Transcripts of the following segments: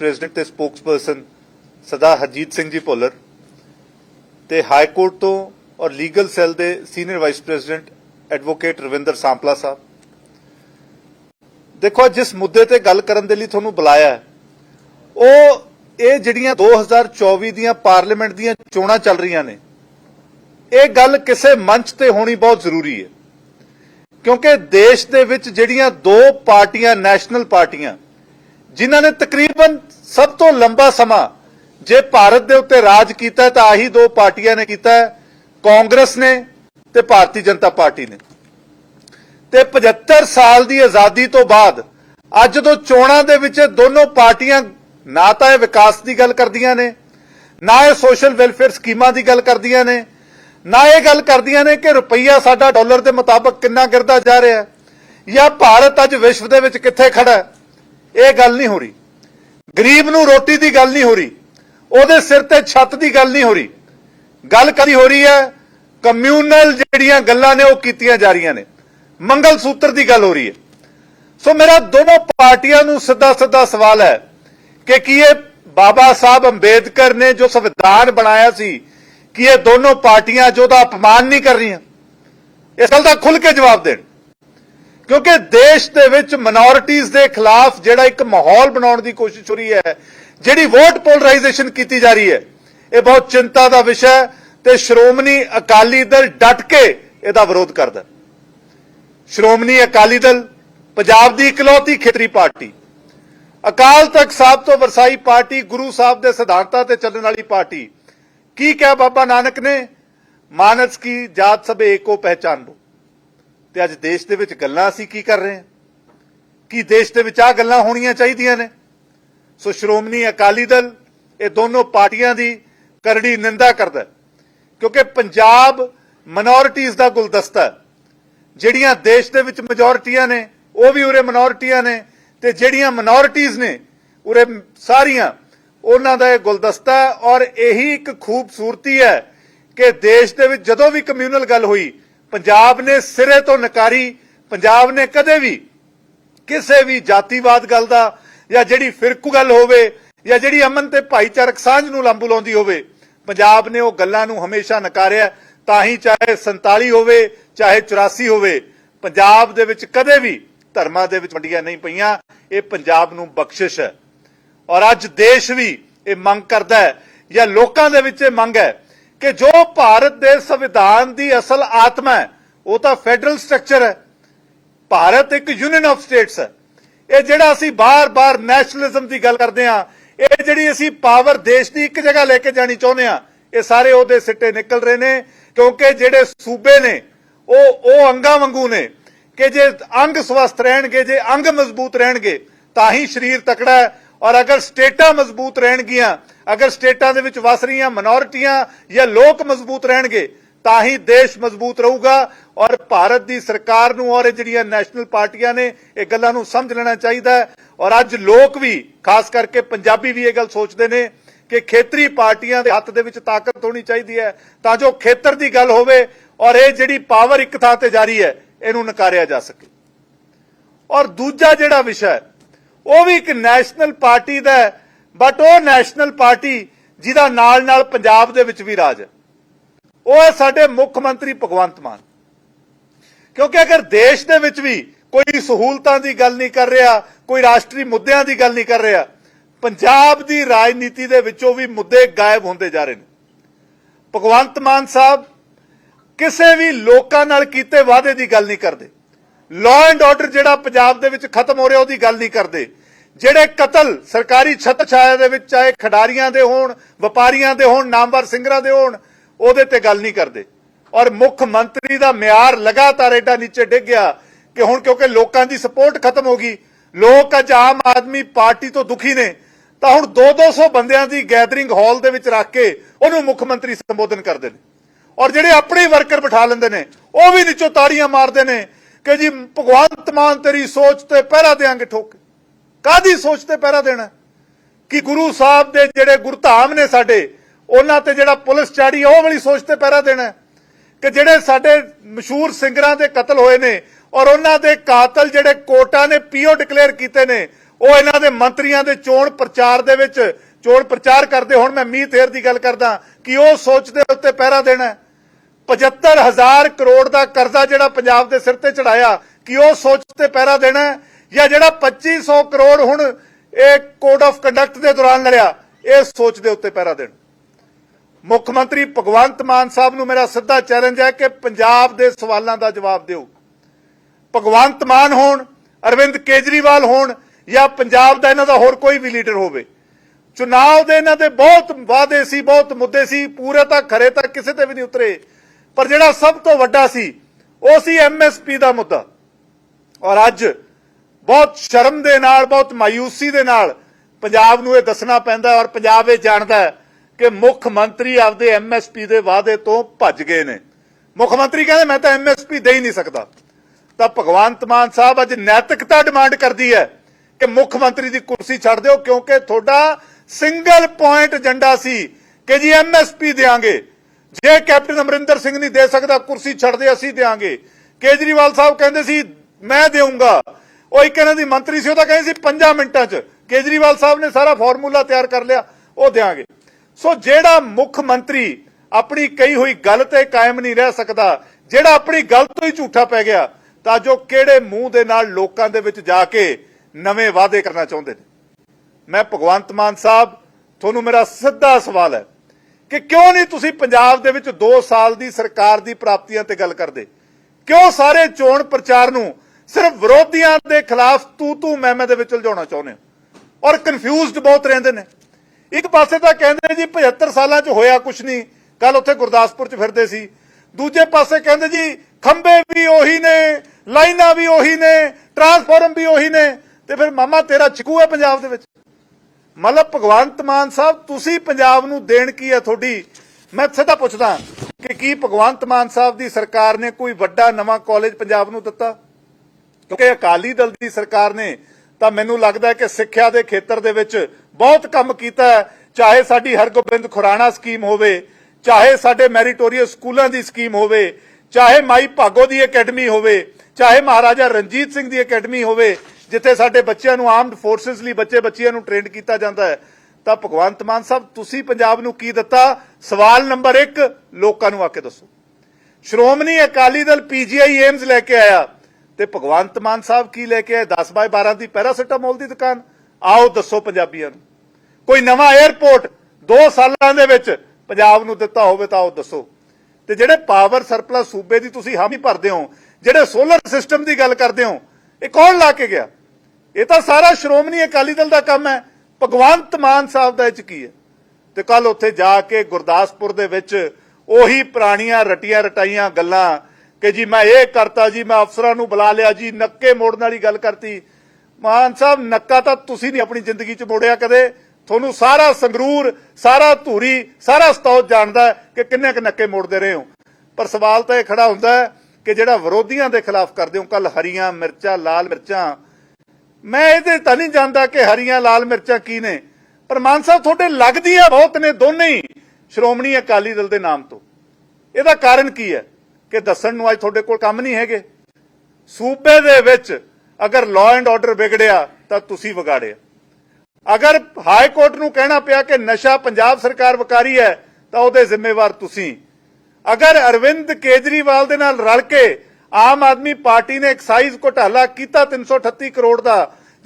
President ਤੇ spokesperson ਸਰਦਾਰ ਹਰਜੀਤ ਸਿੰਘ ਜੀ ਭੁੱਲਰ ਤੇ high court ਤੋਂ ਔਰ ਲੀਗਲ ਸੈੱਲ ਦੇ senior vice president advocate Ravinder Sampla sahib. ਦੇਖੋ ਜਿਸ ਮੁੱਦੇ ਤੇ ਗੱਲ ਕਰਨ ਦੇ ਲਈ ਤੁਹਾਨੂੰ ਬੁਲਾਇਆ ਉਹ ਇਹ ਜਿਹੜੀਆਂ 2024 ਦੀਆਂ ਪਾਰਲੀਮੈਂਟ ਦੀਆਂ ਚੋਣਾਂ ਚੱਲ ਰਹੀਆਂ ਨੇ, ਇਹ ਗੱਲ ਕਿਸੇ ਮੰਚ ਤੇ ਹੋਣੀ ਬਹੁਤ ਜ਼ਰੂਰੀ ਹੈ। ਕਿਉਂਕਿ ਦੇਸ਼ ਦੇ ਵਿੱਚ ਜਿਹੜੀਆਂ ਦੋ ਪਾਰਟੀਆਂ ਨੈਸ਼ਨਲ ਪਾਰਟੀਆਂ ਜਿਨ੍ਹਾਂ ਨੇ ਤਕਰੀਬਨ ਸਭ ਤੋਂ ਲੰਬਾ ਸਮਾਂ ਜੇ ਭਾਰਤ ਦੇ ਉੱਤੇ ਰਾਜ ਕੀਤਾ ਤਾਂ ਆਹੀ ਦੋ ਪਾਰਟੀਆਂ ਨੇ ਕੀਤਾ ਕਾਂਗਰਸ ਨੇ ਤੇ ਭਾਰਤੀ ਜਨਤਾ ਪਾਰਟੀ ਨੇ। ਤੇ 75 ਸਾਲ ਦੀ ਆਜ਼ਾਦੀ ਤੋਂ ਬਾਅਦ, ਅੱਜ ਜਦੋਂ ਚੋਣਾਂ ਦੇ ਵਿੱਚ ਇਹ ਦੋਨੋਂ ਪਾਰਟੀਆਂ ਨਾ ਤਾਂ ਇਹ ਵਿਕਾਸ ਦੀ ਗੱਲ ਕਰਦੀਆਂ ਨੇ, ਨਾ ਇਹ ਸੋਸ਼ਲ ਵੈਲਫੇਅਰ ਸਕੀਮਾਂ ਦੀ ਗੱਲ ਕਰਦੀਆਂ ਨੇ, ਨਾ ਇਹ ਗੱਲ ਕਰਦੀਆਂ ਨੇ ਕਿ ਰੁਪਈਆ ਸਾਡਾ ਡਾਲਰ ਦੇ ਮੁਤਾਬਕ ਕਿੰਨਾ ਗਿਰਦਾ ਜਾ ਰਿਹਾ ਹੈ, ਜਾਂ ਭਾਰਤ ਅੱਜ ਵਿਸ਼ਵ ਦੇ ਵਿੱਚ ਕਿੱਥੇ ਖੜਾ ਹੈ। ਇਹ ਗੱਲ ਨਹੀਂ ਹੋ ਰਹੀ। ਗਰੀਬ ਨੂੰ ਰੋਟੀ ਦੀ ਗੱਲ ਨਹੀਂ ਹੋ ਰਹੀ। ਉਹਦੇ ਸਿਰ ਤੇ ਛੱਤ ਦੀ ਗੱਲ ਨਹੀਂ ਹੋ ਰਹੀ। ਗੱਲ ਕਦੀ ਹੋ ਰਹੀ ਹੈ ਕਮਿਊਨਲ ਜਿਹੜੀਆਂ ਗੱਲਾਂ ਨੇ ਉਹ ਕੀਤੀਆਂ ਜਾ ਰਹੀਆਂ ਨੇ। ਮੰਗਲ ਸੂਤਰ ਦੀ ਗੱਲ ਹੋ ਰਹੀ ਹੈ। ਸੋ ਮੇਰਾ ਦੋਨੋਂ ਪਾਰਟੀਆਂ ਨੂੰ ਸਿੱਧਾ ਸਿੱਧਾ ਸਵਾਲ ਹੈ ਕਿ ਕੀ ਇਹ ਬਾਬਾ ਸਾਹਿਬ ਅੰਬੇਦਕਰ ਨੇ ਜੋ ਸੰਵਿਧਾਨ ਬਣਾਇਆ ਸੀ, ਕਿ ਇਹ ਦੋਨੋਂ ਪਾਰਟੀਆਂ ਜੋ ਦਾ ਅਪਮਾਨ ਨਹੀਂ ਕਰ ਰਹੀਆਂ? ਇਸ ਗੱਲ ਦਾ ਖੁੱਲ ਕੇ ਜਵਾਬ ਦੇਣ। ਕਿਉਂਕਿ ਦੇਸ਼ ਦੇ ਵਿੱਚ ਮਿਨੋਰਿਟੀਜ਼ ਦੇ ਖਿਲਾਫ ਜਿਹੜਾ ਇੱਕ ਮਾਹੌਲ ਬਣਾਉਣ ਦੀ ਕੋਸ਼ਿਸ਼ ਹੋ ਰਹੀ ਹੈ, ਜਿਹੜੀ ਵੋਟ ਪੋਲਰਾਈਜੇਸ਼ਨ ਕੀਤੀ ਜਾ ਰਹੀ ਹੈ, ਇਹ ਬਹੁਤ ਚਿੰਤਾ ਦਾ ਵਿਸ਼ਾ ਹੈ ਤੇ ਸ਼੍ਰੋਮਣੀ ਅਕਾਲੀ ਦਲ ਡਟ ਕੇ ਇਹਦਾ ਵਿਰੋਧ ਕਰਦਾ ਸ਼੍ਰੋਮਣੀ ਅਕਾਲੀ ਦਲ ਪੰਜਾਬ ਦੀ ਇਕਲੌਤੀ ਖੇਤਰੀ ਪਾਰਟੀ, ਅਕਾਲ ਤਖਤ ਸਾਹਿਬ ਤੋਂ ਵਰਸਾਈ ਪਾਰਟੀ, ਗੁਰੂ ਸਾਹਿਬ ਦੇ ਸਿਧਾਂਤਾਂ ਤੇ ਚੱਲਣ ਵਾਲੀ ਪਾਰਟੀ, ਕੀ ਕਿਹਾ ਬਾਬਾ ਨਾਨਕ ਨੇ? ਮਾਨਸ ਕੀ ਜਾਤ ਸਭ ਏਕੋ ਪਹਿਚਾਨ ਲੋ। ਤੇ ਅੱਜ ਦੇਸ਼ ਦੇ ਵਿੱਚ ਗੱਲਾਂ ਅਸੀਂ ਕੀ ਕਰ ਰਹੇ ਹਾਂ? ਕੀ ਦੇਸ਼ ਦੇ ਵਿੱਚ ਆ ਗੱਲਾਂ ਹੋਣੀਆਂ ਚਾਹੀਦੀਆਂ ਨੇ? ਸੋ ਸ਼੍ਰੋਮਣੀ ਅਕਾਲੀ ਦਲ ਇਹ ਦੋਨੋਂ ਪਾਰਟੀਆਂ ਦੀ ਕਰੜੀ ਨਿੰਦਾ ਕਰਦਾ ਕਿਉਂਕਿ ਪੰਜਾਬ ਮਿਨੋਰਿਟੀਜ਼ ਦਾ ਗੁਲਦਸਤਾ ਜਿਹੜੀਆਂ ਦੇਸ਼ ਦੇ ਵਿੱਚ ਮੈਜੋਰਟੀਆਂ ਨੇ, ਉਹ ਵੀ ਉਰੇ ਮਿਨੋਰਿਟੀਆਂ ਨੇ ਤੇ ਜਿਹੜੀਆਂ ਮਿਨੋਰਿਟੀਜ਼ ਨੇ, ਉਰੇ ਸਾਰੀਆਂ, ਉਹਨਾਂ ਦਾ ਇਹ ਗੁਲਦਸਤਾ ਔਰ ਇਹੀ ਇੱਕ ਖੂਬਸੂਰਤੀ ਹੈ ਕਿ ਦੇਸ਼ ਦੇ ਵਿੱਚ ਜਦੋਂ ਵੀ ਕਮਿਊਨਲ ਗੱਲ ਹੋਈ ਪੰਜਾਬ ਨੇ ਸਿਰੇ ਤੋਂ ਨਕਾਰੀ, ਪੰਜਾਬ ਨੇ ਕਦੇ ਵੀ ਕਿਸੇ ਵੀ ਜਾਤੀਵਾਦ ਗੱਲ ਦਾ ਜਾਂ ਜਿਹੜੀ ਫਿਰਕੂ ਗੱਲ ਹੋਵੇ ਜਾਂ ਜਿਹੜੀ ਅਮਨ ਤੇ ਭਾਈਚਾਰਕ ਸਾਂਝ ਨੂੰ ਲੰਬੂ ਲਾਉਂਦੀ ਹੋਵੇ, ਪੰਜਾਬ ਨੇ ਉਹ ਗੱਲਾਂ ਨੂੰ ਹਮੇਸ਼ਾ ਨਕਾਰਿਆ ਤਾਂ ਹੀ ਚਾਹੇ 47 ਹੋਵੇ, ਚਾਹੇ 84 ਹੋਵੇ, ਪੰਜਾਬ ਦੇ ਵਿੱਚ ਕਦੇ ਵੀ ਧਰਮਾਂ ਦੇ ਵਿੱਚ ਵੰਡੀਆਂ ਨਹੀਂ ਪਈਆਂ, ਇਹ ਪੰਜਾਬ ਨੂੰ ਬਖਸ਼ਿਸ਼ ਹੈ। ਔਰ ਅੱਜ ਦੇਸ਼ ਵੀ ਇਹ ਮੰਗ ਕਰਦਾ ਹੈ ਜਾਂ ਲੋਕਾਂ ਦੇ ਵਿੱਚ ਇਹ ਮੰਗ ਹੈ ਕਿ ਜੋ ਭਾਰਤ ਦੇ ਸੰਵਿਧਾਨ ਦੀ ਅਸਲ ਆਤਮਾ ਹੈ, ਉਹ ਤਾਂ ਫੈਡਰਲ ਸਟਰਕਚਰ ਹੈ। ਭਾਰਤ ਇੱਕ ਯੂਨੀਅਨ ਆਫ ਸਟੇਟਸ ਹੈ। ਇਹ ਜਿਹੜਾ ਅਸੀਂ ਬਾਰ-ਬਾਰ ਨੈਸ਼ਨਲਿਜ਼ਮ ਦੀ ਗੱਲ ਕਰਦੇ ਹਾਂ, ਇਹ ਜਿਹੜੀ ਅਸੀਂ ਪਾਵਰ ਦੇਸ਼ ਦੀ ਇੱਕ ਜਗ੍ਹਾ ਲੈ ਕੇ ਜਾਣੀ ਚਾਹੁੰਦੇ ਹਾਂ, ਇਹ ਸਾਰੇ ਉਹਦੇ ਸਿੱਟੇ ਨਿਕਲ ਰਹੇ ਨੇ, ਕਿਉਂਕਿ ਜਿਹੜੇ ਸੂਬੇ ਨੇ, ਉਹ ਉਹ ਅੰਗਾਂ ਵਾਂਗੂ ਨੇ ਕਿ ਜੇ ਅੰਗ ਸਵਸਥ ਰਹਿਣਗੇ, ਜੇ ਅੰਗ ਮਜ਼ਬੂਤ ਰਹਿਣਗੇ, ਤਾਂ ਹੀ ਸਰੀਰ ਤਕੜਾ ਔਰ ਅਗਰ ਸਟੇਟਾਂ ਮਜ਼ਬੂਤ ਰਹਿਣਗੀਆਂ, ਅਗਰ ਸਟੇਟਾਂ ਦੇ ਵਿੱਚ ਵਸ ਰਹੀਆਂ ਮਿਨੋਰਿਟੀਆਂ ਜਾਂ ਲੋਕ ਮਜ਼ਬੂਤ ਰਹਿਣਗੇ, ਤਾਂ ਹੀ ਦੇਸ਼ ਮਜ਼ਬੂਤ ਰਹੂਗਾ। ਔਰ ਭਾਰਤ ਦੀ ਸਰਕਾਰ ਨੂੰ ਔਰ ਇਹ ਜਿਹੜੀਆਂ ਨੈਸ਼ਨਲ ਪਾਰਟੀਆਂ ਨੇ, ਇਹ ਗੱਲਾਂ ਨੂੰ ਸਮਝ ਲੈਣਾ ਚਾਹੀਦਾ ਹੈ। ਔਰ ਅੱਜ ਲੋਕ ਵੀ, ਖਾਸ ਕਰਕੇ ਪੰਜਾਬੀ ਵੀ ਇਹ ਗੱਲ ਸੋਚਦੇ ਨੇ ਕਿ ਖੇਤਰੀ ਪਾਰਟੀਆਂ ਦੇ ਹੱਥ ਦੇ ਵਿੱਚ ਤਾਕਤ ਹੋਣੀ ਚਾਹੀਦੀ ਹੈ, ਤਾਂ ਜੋ ਖੇਤਰ ਦੀ ਗੱਲ ਹੋਵੇ ਔਰ ਇਹ ਜਿਹੜੀ ਪਾਵਰ ਇੱਕ ਥਾਂ ਤੇ ਜਾਰੀ ਹੈ, ਇਹਨੂੰ ਨਕਾਰਿਆ ਜਾ ਸਕੇ। ਔਰ ਦੂਜਾ ਜਿਹੜਾ ਵਿਸ਼ਾ ਹੈ ਉਹ ਵੀ ਇੱਕ ਨੈਸ਼ਨਲ ਪਾਰਟੀ ਦਾ ਬਟ ਉਹ ਨੈਸ਼ਨਲ ਪਾਰਟੀ ਜਿਹਦਾ ਨਾਲ ਨਾਲ ਪੰਜਾਬ ਦੇ ਵਿੱਚ ਵੀ ਰਾਜ ਹੈ। ਉਹ ਹੈ ਸਾਡੇ ਮੁੱਖ ਮੰਤਰੀ ਭਗਵੰਤ ਮਾਨ। ਕਿਉਂਕਿ ਅਗਰ ਦੇਸ਼ ਦੇ ਵਿੱਚ ਵੀ ਕੋਈ ਸਹੂਲਤਾਂ ਦੀ ਗੱਲ ਨਹੀਂ ਕਰ ਰਿਹਾ, ਕੋਈ ਰਾਸ਼ਟਰੀ ਮੁੱਦਿਆਂ ਦੀ ਗੱਲ ਨਹੀਂ ਕਰ ਰਿਹਾ, ਪੰਜਾਬ ਦੀ ਰਾਜਨੀਤੀ ਦੇ ਵਿੱਚੋਂ ਵੀ ਮੁੱਦੇ ਗਾਇਬ ਹੁੰਦੇ ਜਾ ਰਹੇ ਨੇ। ਭਗਵੰਤ ਮਾਨ ਸਾਹਿਬ ਕਿਸੇ ਵੀ ਲੋਕਾਂ ਨਾਲ ਕੀਤੇ ਵਾਅਦੇ ਦੀ ਗੱਲ ਨਹੀਂ ਕਰਦੇ। ਲਾਅ ਐਂਡ ਆਰਡਰ ਜਿਹੜਾ ਪੰਜਾਬ ਦੇ ਵਿੱਚ ਖਤਮ ਹੋ ਰਿਹਾ, ਉਹਦੀ ਗੱਲ ਨਹੀਂ ਕਰਦੇ। ਜਿਹੜੇ ਕਤਲ ਸਰਕਾਰੀ ਛੱਤ ਛਾਇਆ ਦੇ ਵਿੱਚ, ਚਾਹੇ ਖਿਡਾਰੀਆਂ ਦੇ ਹੋਣ, ਵਪਾਰੀਆਂ ਦੇ ਹੋਣ, ਨਾਮਵਰ ਸਿੰਗਰਾਂ ਦੇ ਹੋਣ, ਉਹਦੇ ਤੇ ਗੱਲ ਨਹੀਂ ਕਰਦੇ। ਔਰ ਮੁੱਖ ਮੰਤਰੀ ਦਾ ਮਿਆਰ ਲਗਾਤਾਰ ਏਡਾ ਨੀਚੇ ਡਿੱਗ ਗਿਆ ਕਿ ਹੁਣ ਕਿਉਂਕਿ ਲੋਕਾਂ ਦੀ ਸਪੋਰਟ ਖਤਮ ਹੋ ਗਈ, ਲੋਕ ਅੱਜ ਆਮ ਆਦਮੀ ਪਾਰਟੀ ਤੋਂ ਦੁਖੀ ਨੇ, ਤਾਂ ਹੁਣ 2-200 ਬੰਦਿਆਂ ਦੀ ਗੈਦਰਿੰਗ ਹਾਲ ਦੇ ਵਿੱਚ ਰੱਖ ਕੇ ਉਹਨੂੰ ਮੁੱਖ ਮੰਤਰੀ ਸੰਬੋਧਨ ਕਰਦੇ ਨੇ। ਔਰ ਜਿਹੜੇ ਆਪਣੇ ਵਰਕਰ ਬਿਠਾ ਲੈਂਦੇ ਨੇ, ਉਹ ਵੀ ਨੀਚੋਂ ਤਾੜੀਆਂ ਮਾਰਦੇ ਨੇ ਕਿ ਜੀ ਭਗਵੰਤ ਮਾਨ ਤੇਰੀ ਸੋਚ ਤੇ ਪਹਿਰਾ ਦੇਾਂਗੇ ਠੋਕ। ਕਾਦੀ ਸੋਚ ਤੇ ਪਹਿਰਾ ਦੇਣਾ? ਕਿ ਗੁਰੂ ਸਾਹਿਬ ਦੇ ਜਿਹੜੇ ਗੁਰਧਾਮ ਨੇ ਸਾਡੇ, ਉਹਨਾਂ ਤੇ ਜਿਹੜਾ ਪੁਲਿਸ ਚਾੜੀ ਉਹ ਵਾਲੀ ਸੋਚ ਤੇ ਪਹਿਰਾ ਦੇਣਾ ਕਿ ਜਿਹੜੇ ਸਾਡੇ ਮਸ਼ਹੂਰ ਸਿੰਗਰਾਂ ਦੇ ਕਤਲ ਹੋਏ ਨੇ, ਔਰ ਉਹਨਾਂ ਦੇ ਕਾਤਲ ਜਿਹੜੇ ਕੋਟਾ ਨੇ ਪੀਓ ਡਿਕਲੇਅਰ ਕੀਤੇ ਨੇ, ਉਹ ਇਹਨਾਂ ਦੇ ਮੰਤਰੀਆਂ ਦੇ ਚੋਣ ਪ੍ਰਚਾਰ ਦੇ ਵਿੱਚ, ਚੋਣ ਪ੍ਰਚਾਰ ਕਰਦੇ ਹੁਣ, ਮੈਂ ਮੀਤ ਹੇਰ ਦੀ ਗੱਲ ਕਰਦਾ, ਕਿ ਉਹ ਸੋਚ ਦੇ ਉੱਤੇ ਪਹਿਰਾ ਦੇਣਾ 75000 ਕਰੋੜ ਦਾ ਕਰਜ਼ਾ ਜਿਹੜਾ ਪੰਜਾਬ ਦੇ ਸਿਰ ਤੇ ਚੜਾਇਆ, ਕਿ ਉਹ ਸੋਚ ਤੇ ਪਹਿਰਾ ਦੇਣਾ ਜਾਂ ਜਿਹੜਾ 2500 ਕਰੋੜ ਹੁਣ ਇਹ ਕੋਡ ਆਫ ਕੰਡਕਟ ਦੇ ਦੌਰਾਨ ਲੜਿਆ, ਇਹ ਸੋਚ ਦੇ ਉੱਤੇ ਪਹਿਰਾ ਦੇਣ? ਮੁੱਖ ਮੰਤਰੀ ਭਗਵੰਤ ਮਾਨ ਸਾਹਿਬ ਨੂੰ ਮੇਰਾ ਸਿੱਧਾ ਚੈਲੰਜ ਹੈ ਕਿ ਪੰਜਾਬ ਦੇ ਸਵਾਲਾਂ ਦਾ ਜਵਾਬ ਦਿਓ। ਭਗਵੰਤ ਮਾਨ ਹੋਣ, ਅਰਵਿੰਦ ਕੇਜਰੀਵਾਲ ਹੋਣ, ਜਾਂ ਪੰਜਾਬ ਦਾ ਇਹਨਾਂ ਦਾ ਹੋਰ ਕੋਈ ਵੀ ਲੀਡਰ ਹੋਵੇ। ਚੁਣਾਵ ਦੇ ਇਹਨਾਂ ਦੇ ਬਹੁਤ ਵਾਅਦੇ ਸੀ, ਬਹੁਤ ਮੁੱਦੇ ਸੀ, ਪੂਰੇ ਤਾਂ ਖਰੇ ਤਾਂ ਕਿਸੇ ਤੇ ਵੀ ਨਹੀਂ ਉਤਰੇ। ਪਰ ਜਿਹੜਾ ਸਭ ਤੋਂ ਵੱਡਾ ਸੀ, ਉਹ ਸੀ ਐਮਐਸਪੀ ਦਾ ਮੁੱਦਾ। ਔਰ ਅੱਜ ਬਹੁਤ ਸ਼ਰਮ ਦੇ ਨਾਲ, ਬਹੁਤ ਮਾਇੂਸੀ ਦੇ ਨਾਲ ਪੰਜਾਬ ਨੂੰ ਇਹ ਦੱਸਣਾ ਪੈਂਦਾ ਔਰ ਪੰਜਾਬ ਇਹ ਜਾਣਦਾ ਕਿ ਮੁੱਖ ਮੰਤਰੀ ਆਪਦੇ ਐਮਐਸਪੀ ਦੇ ਵਾਅਦੇ ਤੋਂ ਭੱਜ ਗਏ ਨੇ। ਮੁੱਖ ਮੰਤਰੀ ਕਹਿੰਦੇ, ਮੈਂ ਤਾਂ ਐਮਐਸਪੀ ਦੇ ਹੀ ਨਹੀਂ ਸਕਦਾ। ਤਾਂ ਭਗਵੰਤ ਮਾਨ ਸਾਹਿਬ ਅੱਜ ਨੈਤਿਕਤਾ ਡਿਮਾਂਡ ਕਰਦੀ ਹੈ ਕਿ ਮੁੱਖ ਮੰਤਰੀ ਦੀ ਕੁਰਸੀ ਛੱਡ ਦਿਓ, ਕਿਉਂਕਿ ਤੁਹਾਡਾ ਸਿੰਗਲ ਪੁਆਇੰਟ ਏਜੰਡਾ ਸੀ ਕਿ ਜੀ ਐਮਐਸਪੀ ਦੇਾਂਗੇ ਜੇ ਕੈਪਟਨ ਅਮਰਿੰਦਰ ਸਿੰਘ ਨਹੀਂ ਦੇ ਸਕਦਾ, ਕੁਰਸੀ ਛੱਡ ਦੇ ਅਸੀਂ ਦੇਾਂਗੇ ਕੇਜਰੀਵਾਲ ਸਾਹਿਬ ਕਹਿੰਦੇ ਸੀ, ਮੈਂ ਦੇਵਾਂਗਾ ਉਹ ਇੱਕ ਇਹਨਾਂ ਦੀ ਮੰਤਰੀ ਸੀ, ਉਹ ਤਾਂ ਕਹਿੰਦੇ ਸੀ 5 ਮਿੰਟਾਂ 'ਚ। ਕੇਜਰੀਵਾਲ ਸਾਹਿਬ ਨੇ ਸਾਰਾ ਫਾਰਮੂਲਾ ਤਿਆਰ ਕਰ ਲਿਆ, ਉਹ ਦੇਾਂਗੇ ਸੋ ਜਿਹੜਾ ਮੁੱਖ ਮੰਤਰੀ ਆਪਣੀ ਕਹੀ ਹੋਈ ਗੱਲ ਤੇ ਕਾਇਮ ਨਹੀਂ ਰਹਿ ਸਕਦਾ, ਜਿਹੜਾ ਆਪਣੀ ਗੱਲ ਤੋਂ ਹੀ ਝੂਠਾ ਪੈ ਗਿਆ, ਤਾਂ ਜੋ ਕਿਹੜੇ ਮੂੰਹ ਦੇ ਨਾਲ ਲੋਕਾਂ ਦੇ ਵਿੱਚ ਜਾ ਕੇ ਨਵੇਂ ਵਾਅਦੇ ਕਰਨਾ ਚਾਹੁੰਦੇ ਨੇ। ਮੈਂ ਭਗਵੰਤ ਮਾਨ ਸਾਹਿਬ, ਤੁਹਾਨੂੰ ਮੇਰਾ ਸਿੱਧਾ ਸਵਾਲ ਹੈ। ਕਿ ਕਿਉਂ ਨਹੀਂ ਤੁਸੀਂ ਪੰਜਾਬ ਦੇ ਵਿੱਚ 2 ਸਾਲ ਦੀ ਸਰਕਾਰ ਦੀ ਪ੍ਰਾਪਤੀਆਂ ਤੇ ਗੱਲ ਕਰਦੇ? ਕਿਉਂ ਸਾਰੇ ਚੋਣ ਪ੍ਰਚਾਰ ਨੂੰ ਸਿਰਫ ਵਿਰੋਧੀਆਂ ਦੇ ਖਿਲਾਫ ਤੂ ਤੂ ਮੈਂ ਮੈਂ ਦੇ ਵਿੱਚ ਉਲਝਾਉਣਾ ਚਾਹੁੰਦੇ ਹੋ? ਔਰ ਕਨਫਿਊਜ਼ਡ ਬਹੁਤ ਰਹਿੰਦੇ ਨੇ। ਇੱਕ ਪਾਸੇ ਤਾਂ ਕਹਿੰਦੇ ਜੀ 75 ਸਾਲਾਂ 'ਚ ਹੋਇਆ ਕੁਝ ਨਹੀਂ ਕੱਲ ਉੱਥੇ ਗੁਰਦਾਸਪੁਰ 'ਚ ਫਿਰਦੇ ਸੀ। ਦੂਜੇ ਪਾਸੇ ਕਹਿੰਦੇ ਜੀ ਖੰਬੇ ਵੀ ਉਹੀ ਨੇ, ਲਾਈਨਾਂ ਵੀ ਉਹੀ ਨੇ, ਟਰਾਂਸਫਾਰਮ ਵੀ ਉਹੀ ਨੇ, ਤੇ ਫਿਰ ਮਾਮਾ ਤੇਰਾ ਚਿਕੂ ਹੈ ਪੰਜਾਬ ਦੇ ਵਿੱਚ? ਮਤਲਬ ਭਗਵੰਤ ਮਾਨ ਸਾਹਿਬ, ਤੁਸੀਂ ਪੰਜਾਬ ਨੂੰ ਦੇਣ ਕੀ ਹੈ ਤੁਹਾਡੀ? ਮੈਂ ਸਿੱਧਾ ਪੁੱਛਦਾ ਕਿ ਕੀ ਭਗਵੰਤ ਮਾਨ ਸਾਹਿਬ ਦੀ ਸਰਕਾਰ ਨੇ ਕੋਈ ਵੱਡਾ ਨਵਾਂ ਕਾਲਜ ਪੰਜਾਬ ਨੂੰ ਦਿੱਤਾ? ਕਿਉਂਕਿ ਅਕਾਲੀ ਦਲ ਦੀ ਸਰਕਾਰ ਨੇ ਤਾਂ ਮੈਨੂੰ ਲੱਗਦਾ ਕਿ ਸਿੱਖਿਆ ਦੇ ਖੇਤਰ ਦੇ ਵਿੱਚ ਬਹੁਤ ਕੰਮ ਕੀਤਾ ਚਾਹੇ ਸਾਡੀ ਹਰਗੋਬਿੰਦ ਖੁਰਾਣਾ ਸਕੀਮ ਹੋਵੇ, ਚਾਹੇ ਸਾਡੇ ਮੈਰੀਟੋਰੀਅਸ ਸਕੂਲਾਂ ਦੀ ਸਕੀਮ ਹੋਵੇ, ਚਾਹੇ ਮਾਈ ਭਾਗੋ ਦੀ ਅਕੈਡਮੀ ਹੋਵੇ, ਚਾਹੇ ਮਹਾਰਾਜਾ ਰਣਜੀਤ ਸਿੰਘ ਦੀ ਅਕੈਡਮੀ ਹੋਵੇ ਜਿੱਥੇ ਸਾਡੇ ਬੱਚਿਆਂ ਨੂੰ ਆਰਮਡ ਫੋਰਸਸ ਲਈ ਬੱਚੇ ਬੱਚਿਆਂ ਨੂੰ ਟ੍ਰੇਨ ਕੀਤਾ ਜਾਂਦਾ ਹੈ, ਤਾਂ ਭਗਵੰਤ ਮਾਨ ਸਾਹਿਬ, ਤੁਸੀਂ ਪੰਜਾਬ ਨੂੰ ਕੀ ਦਿੱਤਾ? ਸਵਾਲ ਨੰਬਰ 1 ਲੋਕਾਂ ਨੂੰ ਆ ਕੇ ਦੱਸੋ। ਸ਼੍ਰੋਮਣੀ ਅਕਾਲੀ ਦਲ ਪੀਜੀਆਈ ਏਮਸ ਲੈ ਕੇ ਆਇਆ ਤੇ ਭਗਵੰਤ ਮਾਨ ਸਾਹਿਬ ਕੀ ਲੈ ਕੇ ਆਏ? 10 ਬਾਏ 12 ਦੀ ਪੈਰਾਸੀਟਾਮੋਲ ਦੀ ਦੁਕਾਨ। ਆਓ ਦੱਸੋ ਪੰਜਾਬੀਆਂ ਨੂੰ। ਕੋਈ ਨਵਾਂ 에ਅਰਪੋਰਟ 2 ਸਾਲਾਂ ਦੇ ਵਿੱਚ ਪੰਜਾਬ ਨੂੰ ਦਿੱਤਾ ਹੋਵੇ ਤਾਂ ਉਹ ਦੱਸੋ। ਤੇ ਜਿਹੜੇ ਪਾਵਰ ਸਰਪਲਸ ਸੂਬੇ ਦੀ ਤੁਸੀਂ ਹਾਮੀ ਭਰਦੇ ਹੋ, ਜਿਹੜੇ ਸੋਲਰ ਸਿਸਟਮ ਦੀ ਗੱਲ ਕਰਦੇ ਹੋ, ਇਹ ਕੌਣ ਲਾ ਕੇ ਗਿਆ? ਇਹ ਤਾਂ ਸਾਰਾ ਸ਼੍ਰੋਮਣੀ ਅਕਾਲੀ ਦਲ ਦਾ ਕੰਮ ਹੈ। ਭਗਵੰਤ ਮਾਨ ਸਾਹਿਬ ਦਾ ਇਹ ਚ ਕੀ ਹੈ? ਤੇ ਕੱਲ ਉੱਥੇ ਜਾ ਕੇ ਗੁਰਦਾਸਪੁਰ ਦੇ ਵਿੱਚ ਉਹੀ ਪੁਰਾਣੀਆਂ ਰਟੀਆਂ ਰਟਾਈਆਂ ਗੱਲਾਂ ਕਿ ਜੀ ਮੈਂ ਇਹ ਕਰਤਾ ਜੀ, ਮੈਂ ਅਫਸਰਾਂ ਨੂੰ ਬੁਲਾ ਲਿਆ ਜੀ, ਨੱਕੇ ਮੋੜਨ ਵਾਲੀ ਗੱਲ ਕਰਤੀ। ਮਾਨ ਸਾਹਿਬ, ਨੱਕਾ ਤਾਂ ਤੁਸੀਂ ਨਹੀਂ ਆਪਣੀ ਜ਼ਿੰਦਗੀ 'ਚ ਮੋੜਿਆ ਕਦੇ। ਤੁਹਾਨੂੰ ਸਾਰਾ ਸੰਗਰੂਰ, ਸਾਰਾ ਧੂਰੀ, ਸਾਰਾ ਸਤੌਜ ਜਾਣਦਾ ਕਿ ਕਿੰਨੇ ਕੁ ਨੱਕੇ ਮੋੜਦੇ ਰਹੇ ਹੋ। ਪਰ ਸਵਾਲ ਤਾਂ ਇਹ ਖੜਾ ਹੁੰਦਾ ਹੈ ਕਿ ਜਿਹੜਾ ਵਿਰੋਧੀਆਂ ਦੇ ਖਿਲਾਫ ਕਰਦੇ ਹੋ ਕੱਲ ਹਰੀਆਂ ਮਿਰਚਾਂ, ਲਾਲ ਮਿਰਚਾਂ ਮੈਂ ਇਹਦੇ ਤਾਂ ਨਹੀਂ ਜਾਣਦਾ ਕਿ ਹਰੀਆਂ ਲਾਲ ਮਿਰਚਾਂ ਕੀ ਨੇ। ਪਰ ਮਾਨ ਸਾਹਿਬ, ਤੁਹਾਡੇ ਲੱਗਦੀਆਂ ਬਹੁਤ ਨੇ ਦੋਨੇ ਹੀ ਸ਼੍ਰੋਮਣੀ ਅਕਾਲੀ ਦਲ ਦੇ ਨਾਮ ਤੋਂ। ਇਹਦਾ ਕਾਰਨ ਕੀ ਹੈ ਕਿ ਦੱਸਣ ਨੂੰ ਅੱਜ ਤੁਹਾਡੇ ਕੋਲ ਕੰਮ ਨਹੀਂ ਹੈਗੇ? ਸੂਬੇ ਦੇ ਵਿੱਚ ਅਗਰ ਲਾਅ ਐਂਡ ਆਰਡਰ ਵਿਗੜਿਆ, ਤਾਂ ਤੁਸੀਂ ਵਿਗਾੜਿਆ। ਅਗਰ ਹਾਈ ਕੋਰਟ ਨੂੰ ਕਹਿਣਾ ਪਿਆ ਕਿ ਨਸ਼ਾ ਪੰਜਾਬ ਸਰਕਾਰ ਵਕਾਰੀ ਹੈ, ਤਾਂ ਉਹਦੇ ਜ਼ਿੰਮੇਵਾਰ ਤੁਸੀਂ। ਅਗਰ ਅਰਵਿੰਦ ਕੇਜਰੀਵਾਲ ਦੇ ਨਾਲ ਰਲ ਕੇ ਆਮ ਆਦਮੀ ਪਾਰਟੀ ਨੇ ਐਕਸਾਈਜ਼ ਘੁਟਾਲਾ ਕੀਤਾ 338 ਕਰੋੜ ਦਾ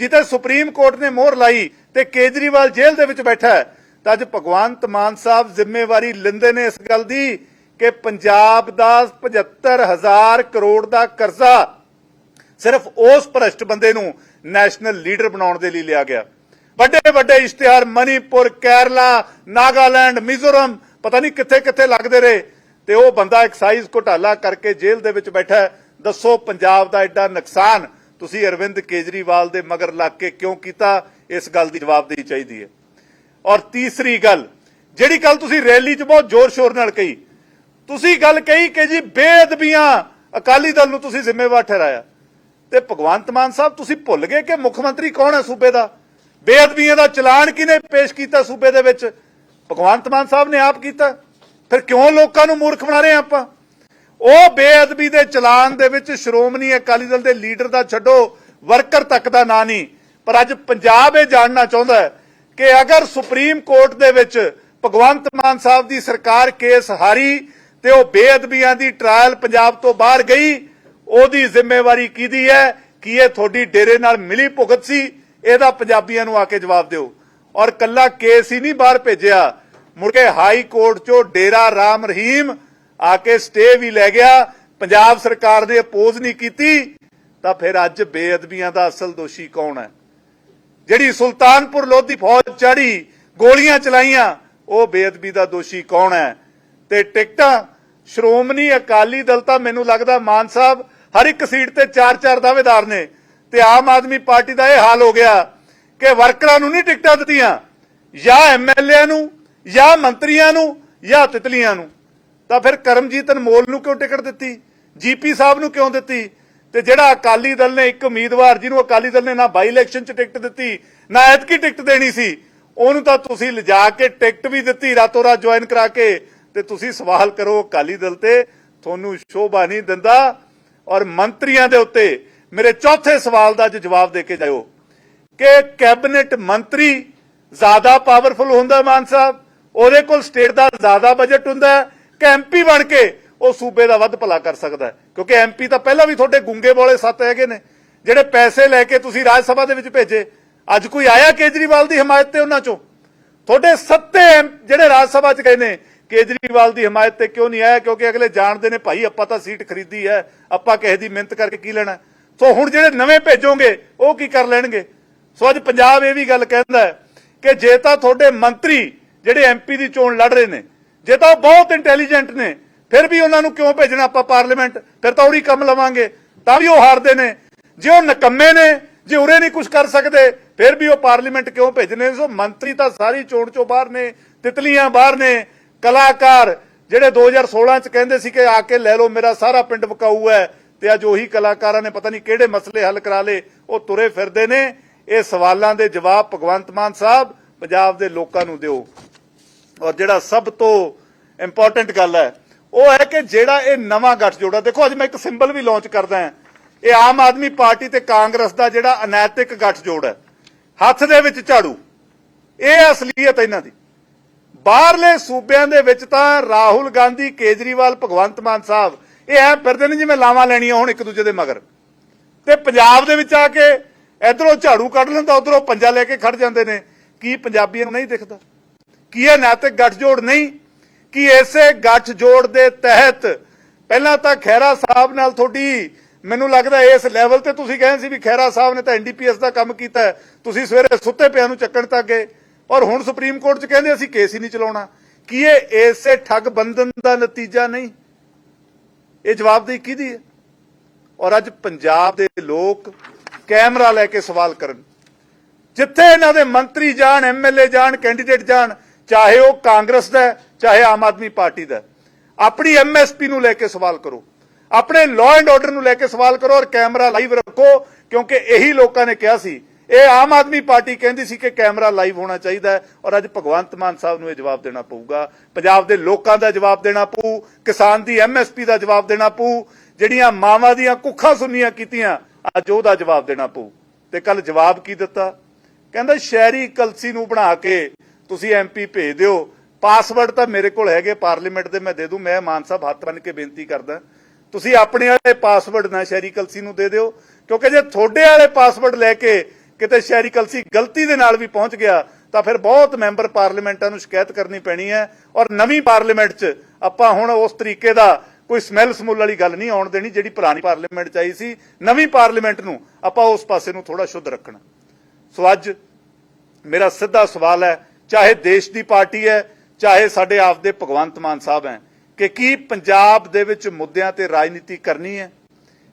ਜਿੱਤੇ ਸੁਪਰੀਮ ਕੋਰਟ ਨੇ ਮੋਹਰ ਲਾਈ ਤੇ ਕੇਜਰੀਵਾਲ ਜੇਲ੍ਹ ਦੇ ਵਿੱਚ ਬੈਠਾ ਹੈ। ਤਾਂ ਅੱਜ ਭਗਵੰਤ ਮਾਨ ਸਾਹਿਬ ਜ਼ਿੰਮੇਵਾਰੀ ਲੈਂਦੇ ਨੇ ਇਸ ਗੱਲ ਦੀ ਕਿ ਪੰਜਾਬ ਦਾ 75000 ਕਰੋੜ ਦਾ ਕਰਜ਼ਾ ਸਿਰਫ ਉਸ ਭ੍ਰਸ਼ਟ ਬੰਦੇ ਨੂੰ ਨੈਸ਼ਨਲ ਲੀਡਰ ਬਣਾਉਣ ਦੇ ਲਈ ਲਿਆ ਗਿਆ। ਵੱਡੇ ਵੱਡੇ ਇਸ਼ਤਿਹਾਰ ਮਨੀਪੁਰ, ਕੇਰਲਾ, ਨਾਗਾਲੈਂਡ, ਮਿਜ਼ੋਰਮ, ਪਤਾ ਨਹੀਂ ਕਿੱਥੇ ਕਿੱਥੇ ਲੱਗਦੇ ਰਹੇ। ਤੇ ਉਹ ਬੰਦਾ ਐਕਸਾਈਜ਼ ਘੁਟਾਲਾ ਕਰਕੇ ਜੇਲ੍ਹ ਦੇ ਵਿੱਚ ਬੈਠਾ ਦੱਸੋ ਪੰਜਾਬ ਦਾ ਐਡਾ ਨੁਕਸਾਨ। ਤੁਸੀਂ ਅਰਵਿੰਦ ਕੇਜਰੀਵਾਲ ਦੇ ਮਗਰ ਲੱਗ ਕੇ ਕਿਉਂ ਕੀਤਾ? ਇਸ ਗੱਲ ਦੀ ਜਵਾਬਦੇਹੀ ਚਾਹੀਦੀ ਹੈ। ਔਰ ਤੀਸਰੀ ਗੱਲ, ਜਿਹੜੀ ਕੱਲ ਤੁਸੀਂ ਰੈਲੀ 'ਚ ਬਹੁਤ ਜ਼ੋਰ-ਸ਼ੋਰ ਨਾਲ ਕਹੀ, ਤੁਸੀਂ ਗੱਲ ਕਹੀ ਕਿ ਜੀ ਬੇਅਦਬੀਆਂ ਅਕਾਲੀ ਦਲ ਨੂੰ ਤੁਸੀਂ ਜ਼ਿੰਮੇਵਾਰ ਠਹਿਰਾਇਆ। ਤੇ ਭਗਵੰਤ ਮਾਨ ਸਾਹਿਬ, ਤੁਸੀਂ ਭੁੱਲ ਗਏ ਕਿ ਮੁੱਖ ਮੰਤਰੀ ਕੌਣ ਹੈ ਸੂਬੇ ਦਾ? ਬੇਅਦਬੀਆਂ ਦਾ ਚਲਾਨ ਕਿਹਨੇ ਪੇਸ਼ ਕੀਤਾ ਸੂਬੇ ਦੇ ਵਿੱਚ? ਭਗਵੰਤ ਮਾਨ ਸਾਹਿਬ ਨੇ ਆਪ ਕੀਤਾ। ਫਿਰ ਕਿਉਂ ਲੋਕਾਂ ਨੂੰ ਮੂਰਖ ਬਣਾ ਰਹੇ ਆ ਆਪਾਂ? ਉਹ ਬੇਅਦਬੀ ਦੇ ਚਲਾਨ ਦੇ ਵਿੱਚ ਸ਼੍ਰੋਮਣੀ ਅਕਾਲੀ ਦਲ ਦੇ ਲੀਡਰ ਦਾ ਛੱਡੋ, ਵਰਕਰ ਤੱਕ ਦਾ ਨਾਂ ਨਹੀਂ। ਪਰ ਅੱਜ ਪੰਜਾਬ ਇਹ ਜਾਣਨਾ ਚਾਹੁੰਦਾ ਹੈ ਕਿ ਅਗਰ ਸੁਪਰੀਮ ਕੋਰਟ ਦੇ ਵਿੱਚ ਭਗਵੰਤ ਮਾਨ ਸਾਹਿਬ ਦੀ ਸਰਕਾਰ ਕੇਸ ਹਾਰੀ ਤੇ ਉਹ ਬੇਅਦਬੀਆਂ ਦੀ ਟ੍ਰਾਇਲ ਪੰਜਾਬ ਤੋਂ ਬਾਹਰ ਗਈ, ਉਹਦੀ ਜ਼ਿੰਮੇਵਾਰੀ ਕਿਹਦੀ ਹੈ? ਕੀ ਇਹ ਤੁਹਾਡੀ ਡੇਰੇ ਨਾਲ ਮਿਲੀ ਭੁਗਤ ਸੀ? ਇਹਦਾ ਪੰਜਾਬੀਆਂ ਨੂੰ ਆ ਕੇ ਜਵਾਬ ਦਿਓ। ਔਰ ਕੱਲਾ ਕੇਸ ਹੀ ਨਹੀਂ ਬਾਹਰ ਭੇਜਿਆ। ਮੁੜ ਕੇ ਹਾਈ ਕੋਰਟ ਚੋਂ ਡੇਰਾ ਰਾਮ ਰਹੀਮ ਆ ਕੇ ਸਟੇ ਵੀ ਲੈ ਗਿਆ। ਪੰਜਾਬ ਸਰਕਾਰ ਨੇ ਅਪੋਜ਼ ਨਹੀਂ ਕੀਤੀ, ਤਾਂ ਫਿਰ ਅੱਜ ਬੇਅਦਬੀਆਂ ਦਾ ਅਸਲ ਦੋਸ਼ੀ ਕੌਣ ਹੈ? ਜਿਹੜੀ ਸੁਲਤਾਨਪੁਰ ਲੋਧੀ ਫੌਜ ਚੜੀ, ਗੋਲੀਆਂ ਚਲਾਈਆਂ, ਉਹ ਬੇਅਦਬੀ ਦਾ ਦੋਸ਼ੀ ਕੌਣ ਹੈ? ਤੇ ਟਿਕਟਾਂ, ਸ਼੍ਰੋਮਣੀ ਅਕਾਲੀ ਦਲ ਤਾਂ ਮੈਨੂੰ ਲੱਗਦਾ ਮਾਨ ਸਾਹਿਬ ਹਰ ਇੱਕ ਸੀਟ ਤੇ ਚਾਰ ਚਾਰ ਦਾਅਵੇਦਾਰ ਨੇ, ਤੇ ਆਮ ਆਦਮੀ ਪਾਰਟੀ ਦਾ ਇਹ ਹਾਲ ਹੋ ਗਿਆ ਕਿ ਵਰਕਰਾਂ ਨੂੰ ਨਹੀਂ ਟਿਕਟਾਂ ਦਿੱਤੀਆਂ, ਜਾਂ ਐਮਐਲਏ ਨੂੰ ਜਾਂ ਮੰਤਰੀਆਂ ਨੂੰ ਜਾਂ ਤਿਤਲੀਆਂ ਨੂੰ। ਤਾਂ ਫਿਰ ਕਰਮਜੀਤ ਅਨਮੋਲ ਨੂੰ ਕਿਉਂ ਟਿਕਟ ਦਿੱਤੀ? ਜੀਪੀ ਸਾਹਿਬ ਨੂੰ ਕਿਉਂ ਦਿੱਤੀ? ਤੇ ਜਿਹੜਾ ਅਕਾਲੀ ਦਲ ਨੇ ਇੱਕ ਉਮੀਦਵਾਰ ਜਿਹਨੂੰ ਅਕਾਲੀ ਦਲ ਨੇ ਨਾ ਬਾਈ ਇਲੈਕਸ਼ਨ 'ਚ ਟਿਕਟ ਦਿੱਤੀ, ਨਾ ਐਤਕੀ ਟਿਕਟ ਦੇਣੀ ਸੀ, ਉਹਨੂੰ ਤਾਂ ਤੁਸੀਂ ਲਿਜਾ ਕੇ ਟਿਕਟ ਵੀ ਦਿੱਤੀ ਰਾਤੋਂ ਰਾਤ ਜੁਆਇਨ ਕਰਾ ਕੇ। ਤੇ ਤੁਸੀਂ ਸਵਾਲ ਕਰੋ ਅਕਾਲੀ ਦਲ ਤੇ, ਤੁਹਾਨੂੰ ਸ਼ੋਭਾ ਨਹੀਂ ਦਿੰਦਾ। ਔਰ ਮੰਤਰੀਆਂ ਦੇ ਉੱਤੇ ਮੇਰੇ ਚੌਥੇ ਸਵਾਲ ਦਾ ਜਵਾਬ ਦੇ ਕੇ ਜਾਇਓ ਕਿ ਕੈਬਨਿਟ ਮੰਤਰੀ ਜ਼ਿਆਦਾ ਪਾਵਰਫੁਲ ਹੁੰਦਾ ਮਾਨ ਸਾਹਿਬ? ਉਹਦੇ ਕੋਲ ਸਟੇਟ ਦਾ ਜ਼ਿਆਦਾ ਬਜਟ ਹੁੰਦਾ ਹੈ, ਕਿ ਐਮਪੀ ਬਣ ਕੇ ਉਹ ਸੂਬੇ ਦਾ ਵੱਧ ਭਲਾ ਕਰ ਸਕਦਾ ਹੈ। ਕਿਉਂਕਿ ਐਮਪੀ ਤਾਂ ਪਹਿਲਾਂ ਵੀ ਤੁਹਾਡੇ ਗੁੰਗੇ ਬੋਲੇ ਸੱਤ ਹੈਗੇ ਨੇ, ਜਿਹੜੇ ਪੈਸੇ ਲੈ ਕੇ ਤੁਸੀਂ ਰਾਜ ਸਭਾ ਦੇ ਵਿੱਚ ਭੇਜੇ। ਅੱਜ ਕੋਈ ਆਇਆ ਕੇਜਰੀਵਾਲ ਦੀ ਹਮਾਇਤ ਤੇ ਉਹਨਾਂ ਚੋਂ? ਤੁਹਾਡੇ ਸੱਤੇ ਐਮ- ਜਿਹੜੇ ਰਾਜ ਸਭਾ ਚ ਗਏ ਨੇ, ਕੇਜਰੀਵਾਲ ਦੀ ਹਮਾਇਤ ਤੇ ਕਿਉਂ ਨਹੀਂ ਆਇਆ? ਕਿਉਂਕਿ ਅਗਲੇ ਜਾਣਦੇ ਨੇ, ਭਾਈ, ਆਪਾਂ ਤਾਂ ਸੀਟ ਖਰੀਦੀ ਹੈ, ਆਪਾਂ ਕਿਸੇ ਦੀ ਮਿਹਨਤ ਕਰਕੇ ਕੀ ਲੈਣਾ? ਸੋ ਹੁਣ ਜਿਹੜੇ ਨਵੇਂ ਭੇਜੋਗੇ, ਉਹ ਕੀ ਕਰ ਲੈਣਗੇ? ਸੋ ਅੱਜ ਪੰਜਾਬ ਇਹ ਵੀ ਗੱਲ ਕਹਿੰਦਾ ਕਿ ਜੇ ਤਾਂ ਤੁਹਾਡੇ ਮੰਤਰੀ ਜਿਹੜੇ ਐਮਪੀ ਦੀ ਚੋਣ ਲੜ ਰਹੇ ਨੇ। ਜੇ ਤਾਂ ਉਹ ਬਹੁਤ ਇੰਟੈਲੀਜੈਂਟ ਨੇ, ਫਿਰ ਵੀ ਉਹਨਾਂ ਨੂੰ ਕਿਉਂ ਭੇਜਣਾ ਆਪਾਂ ਪਾਰਲੀਮੈਂਟ ਫਿਰ ਤਾਂ ਉਹਦੀ ਕੰਮ ਲਵਾਂਗੇ, ਤਾਂ ਵੀ ਉਹ ਹਾਰਦੇ ਨੇ। ਜੇ ਉਹ ਨਕੰਮੇ ਨੇ, ਜੇ ਉਰੇ ਨਹੀਂ ਕੁਝ ਕਰ ਸਕਦੇ, ਫਿਰ ਵੀ ਉਹ ਪਾਰਲੀਮੈਂਟ ਕਿਉਂ ਭੇਜਣੇ ਸੋ ਮੰਤਰੀ ਤਾਂ ਸਾਰੀ ਚੋਣ ਚੋਂ ਬਾਹਰ ਨੇ, ਤਿਤਲੀਆਂ ਬਾਹਰ ਨੇ। ਕਲਾਕਾਰ ਜਿਹੜੇ 2016 ਚ ਕਹਿੰਦੇ ਸੀ ਕਿ ਆ ਕੇ ਲੈ ਲਓ, ਮੇਰਾ ਸਾਰਾ ਪਿੰਡ ਵਕਾਊ ਹੈ, ਤੇ ਅੱਜ ਉਹੀ ਕਲਾਕਾਰਾਂ ਨੇ ਪਤਾ ਨਹੀਂ ਕਿਹੜੇ ਮਸਲੇ ਹੱਲ ਕਰਾ ਲਏ, ਉਹ ਤੁਰੇ ਫਿਰਦੇ ਨੇ। ਇਹ ਸਵਾਲਾਂ ਦੇ ਜਵਾਬ ਭਗਵੰਤ ਮਾਨ ਸਾਹਿਬ, ਪੰਜਾਬ ਦੇ ਲੋਕਾਂ ਨੂੰ ਦਿਓ। ਔਰ ਜਿਹੜਾ ਸਭ ਤੋਂ ਇੰਪੋਰਟੈਂਟ ਗੱਲ ਹੈ, ਉਹ ਹੈ ਕਿ ਜਿਹੜਾ ਇਹ ਨਵਾਂ ਗੱਠਜੋੜ ਹੈ, ਦੇਖੋ ਅੱਜ ਮੈਂ ਇੱਕ ਸਿੰਬਲ ਵੀ ਲਾਂਚ ਕਰਦਾ ਹਾਂ। ਇਹ ਆਮ ਆਦਮੀ ਪਾਰਟੀ ਤੇ ਕਾਂਗਰਸ ਦਾ ਜਿਹੜਾ ਅਨੈਤਿਕ ਗੱਠਜੋੜ ਹੈ, ਹੱਥ ਦੇ ਵਿੱਚ ਝਾੜੂ। ਇਹ ਅਸਲੀਅਤ ਇਹਨਾਂ ਦੀ। ਬਾਹਰਲੇ ਸੂਬਿਆਂ ਦੇ ਵਿੱਚ ਤਾਂ ਰਾਹੁਲ ਗਾਂਧੀ, ਕੇਜਰੀਵਾਲ, ਭਗਵੰਤ ਮਾਨ ਸਾਹਿਬ, ਇਹ ਐ ਫਿਰਦੇ ਨੇ ਜਿਵੇਂ ਲਾਵਾਂ ਲੈਣੀਆਂ ਹੁਣ ਇੱਕ ਦੂਜੇ ਦੇ ਮਗਰ। ਤੇ ਪੰਜਾਬ ਦੇ ਵਿੱਚ ਆ ਕੇ ਇਧਰੋਂ ਝਾੜੂ ਕੱਢ ਲੈਂਦਾ, ਉਧਰੋਂ ਪੰਜਾ ਲੈ ਕੇ ਖੜ ਜਾਂਦੇ ਨੇ। ਕੀ ਪੰਜਾਬੀਆਂ ਨੂੰ ਨਹੀਂ ਦਿਖਦਾ? ਕੀ ਇਹ ਨੈਤਿਕ ਗੱਠਜੋੜ ਨਹੀਂ, ਕਿ ਇਸੇ ਗੱਠਜੋੜ ਦੇ ਤਹਿਤ? ਪਹਿਲਾਂ ਤਾਂ ਖੈਰਾ ਸਾਹਿਬ ਨਾਲ ਤੁਹਾਡੀ ਮੈਨੂੰ ਲੱਗਦਾ ਇਸ ਲੈਵਲ ਤੇ ਤੁਸੀਂ ਕਹਿੰਦੇ ਸੀ ਵੀ ਖੈਰਾ ਸਾਹਿਬ ਨੇ ਤਾਂ ਐਨਡੀਪੀਐਸ ਦਾ ਕੰਮ ਕੀਤਾ ਤੁਸੀਂ ਸਵੇਰੇ ਸੁੱਤੇ ਪਿਆਂ ਨੂੰ ਚੱਕਣ ਤੱਕ ਗਏ ਔਰ ਹੁਣ ਸੁਪਰੀਮ ਕੋਰਟ 'ਚ ਕਹਿੰਦੇ ਅਸੀਂ ਕੇਸ ਹੀ ਨਹੀਂ ਚਲਾਉਣਾ। ਕੀ ਇਹ ਇਸੇ ਠੱਗ ਬੰਧਨ ਦਾ ਨਤੀਜਾ ਨਹੀਂ? ਇਹ ਜਵਾਬਦੇਹੀ ਕਿਹਦੀ ਹੈ? ਔਰ ਅੱਜ ਪੰਜਾਬ ਦੇ ਲੋਕ ਕੈਮਰਾ ਲੈ ਕੇ ਸਵਾਲ ਕਰਨ। ਜਿੱਥੇ ਇਹਨਾਂ ਦੇ ਮੰਤਰੀ ਜਾਣ ਐਮਐਲਏ ਜਾਣ ਕੈਂਡੀਡੇਟ ਜਾਣ ਚਾਹੇ ਉਹ ਕਾਂਗਰਸ ਦਾ ਚਾਹੇ ਆਮ ਆਦਮੀ ਪਾਰਟੀ ਦਾ ਹੈ। ਆਪਣੀ ਐਮਐਸਪੀ ਨੂੰ ਲੈ ਕੇ ਸਵਾਲ ਕਰੋ। ਆਪਣੇ ਲਾਅ ਐਂਡ ਆਰਡਰ ਨੂੰ ਲੈ ਕੇ ਸਵਾਲ ਕਰੋ ਔਰ ਕੈਮਰਾ ਲਾਈਵ ਰੱਖੋ, ਕਿਉਂਕਿ ਇਹੀ ਲੋਕਾਂ ਨੇ ਕਿਹਾ ਸੀ। ਇਹ ਆਮ ਆਦਮੀ ਪਾਰਟੀ ਕਹਿੰਦੀ ਸੀ ਕਿ ਕੈਮਰਾ ਲਾਈਵ ਹੋਣਾ ਚਾਹੀਦਾ ਔਰ ਅੱਜ ਭਗਵੰਤ ਮਾਨ ਸਾਹਿਬ ਨੂੰ ਇਹ ਜਵਾਬ ਦੇਣਾ ਪਊਗਾ। ਪੰਜਾਬ ਦੇ ਲੋਕਾਂ ਦਾ ਜਵਾਬ ਦੇਣਾ ਪਊ, ਕਿਸਾਨ ਦੀ ਐਮਐਸਪੀ ਦਾ ਜਵਾਬ ਦੇਣਾ ਪਊ, ਜਿਹੜੀਆਂ ਮਾਵਾਂ ਦੀਆਂ ਕੁੱਖਾਂ ਸੁਨੀਆਂ ਕੀਤੀਆਂ, ਅੱਜ ਉਹਦਾ ਜਵਾਬ ਦੇਣਾ ਪਊ। ਤੇ ਕੱਲ ਜਵਾਬ ਕੀ ਦਿੱਤਾ? ਕਹਿੰਦਾ ਸ਼ਹਿਰੀ ਕਲਸੀ ਨੂੰ ਬਣਾ ਕੇ ਤੁਸੀਂ ਐਮਪੀ ਭੇਜ ਦਿਓ। ਪਾਸਵਰਡ ਤਾਂ ਮੇਰੇ ਕੋਲ ਹੈਗੇ ਪਾਰਲੀਮੈਂਟ ਦੇ ਮੈਂ ਦੇ ਦੂੰ। ਮੈਂ ਮਾਨ ਸਾਹਿਬ ਹੱਥ ਬੰਨ ਕੇ ਬੇਨਤੀ ਕਰਦਾ। ਤੁਸੀਂ ਆਪਣੇ ਵਾਲੇ ਪਾਸਵਰਡ ਨਾ ਸ਼ਹਿਰੀ ਕਲਸੀ ਨੂੰ ਦੇ ਦਿਓ। ਕਿਉਂਕਿ ਜੇ ਤੁਹਾਡੇ ਵਾਲੇ ਪਾਸਵਰਡ ਲੈ ਕੇ ਕਿਤੇ ਸ਼ਹਿਰੀ ਕਲਸੀ ਗਲਤੀ ਦੇ ਨਾਲ ਵੀ ਪਹੁੰਚ ਗਿਆ, ਤਾਂ ਫਿਰ ਬਹੁਤ ਮੈਂਬਰ ਪਾਰਲੀਮੈਂਟਾਂ ਨੂੰ ਸ਼ਿਕਾਇਤ ਕਰਨੀ ਪੈਣੀ ਹੈ। ਔਰ ਨਵੀਂ ਪਾਰਲੀਮੈਂਟ 'ਚ ਆਪਾਂ ਹੁਣ ਉਸ ਤਰੀਕੇ ਦਾ ਕੋਈ ਸਮੈਲ ਸਮੂਲ ਵਾਲੀ ਗੱਲ ਨਹੀਂ ਆਉਣ ਦੇਣੀ, ਜਿਹੜੀ ਪੁਰਾਣੀ ਪਾਰਲੀਮੈਂਟ 'ਚ ਆਈ ਸੀ। ਨਵੀਂ ਪਾਰਲੀਮੈਂਟ ਨੂੰ ਆਪਾਂ ਉਸ ਪਾਸੇ ਨੂੰ ਥੋੜਾ ਸ਼ੁੱਧ ਰੱਖਣਾ। ਸੋ ਅੱਜ ਮੇਰਾ ਸਿੱਧਾ ਸਵਾਲ ਹੈ ਚਾਹੇ ਦੇਸ਼ ਦੀ ਪਾਰਟੀ ਹੈ, ਚਾਹੇ ਸਾਡੇ ਆਪ ਦੇ ਭਗਵੰਤ ਮਾਨ ਸਾਹਿਬ ਹੈ, ਕਿ ਕੀ ਪੰਜਾਬ ਦੇ ਵਿੱਚ ਮੁੱਦਿਆਂ ਤੇ ਰਾਜਨੀਤੀ ਕਰਨੀ ਹੈ?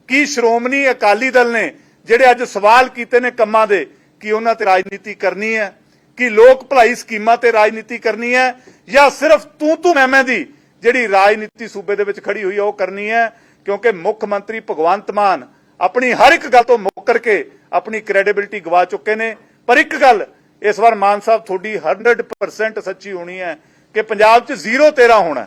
ਕੀ ਸ਼੍ਰੋਮਣੀ ਅਕਾਲੀ ਦਲ ਨੇ ਜਿਹੜੇ ਅੱਜ ਸਵਾਲ ਕੀਤੇ ਨੇ ਕੰਮਾਂ ਦੇ, ਕਿ ਉਹਨਾਂ ਤੇ ਰਾਜਨੀਤੀ ਕਰਨੀ ਹੈ? ਕਿ ਲੋਕ ਭਲਾਈ ਸਕੀਮਾਂ ਤੇ ਰਾਜਨੀਤੀ ਕਰਨੀ ਹੈ? ਜਾਂ ਸਿਰਫ ਤੂੰ ਤੂੰ ਮੈਂ ਮੈਂ ਦੀ ਜਿਹੜੀ ਰਾਜਨੀਤੀ ਸੂਬੇ ਦੇ ਵਿੱਚ ਖੜੀ ਹੋਈ ਹੈ, ਉਹ ਕਰਨੀ ਹੈ? ਕਿਉਂਕਿ ਮੁੱਖ ਮੰਤਰੀ ਭਗਵੰਤ ਮਾਨ ਆਪਣੀ ਹਰ ਇੱਕ ਗੱਲ ਤੋਂ ਮੁੱਕਰ ਕੇ ਆਪਣੀ ਕ੍ਰੈਡੀਬਿਲਿਟੀ ਗਵਾ ਚੁੱਕੇ ਨੇ। ਪਰ ਇੱਕ ਗੱਲ ਇਸ ਵਾਰ ਮਾਨ ਸਾਹਿਬ ਤੁਹਾਡੀ 100% ਸੱਚੀ ਹੋਣੀ ਹੈ ਕਿ ਪੰਜਾਬ 'ਚ ਜ਼ੀਰੋ ਤੇਰਾ ਹੋਣਾ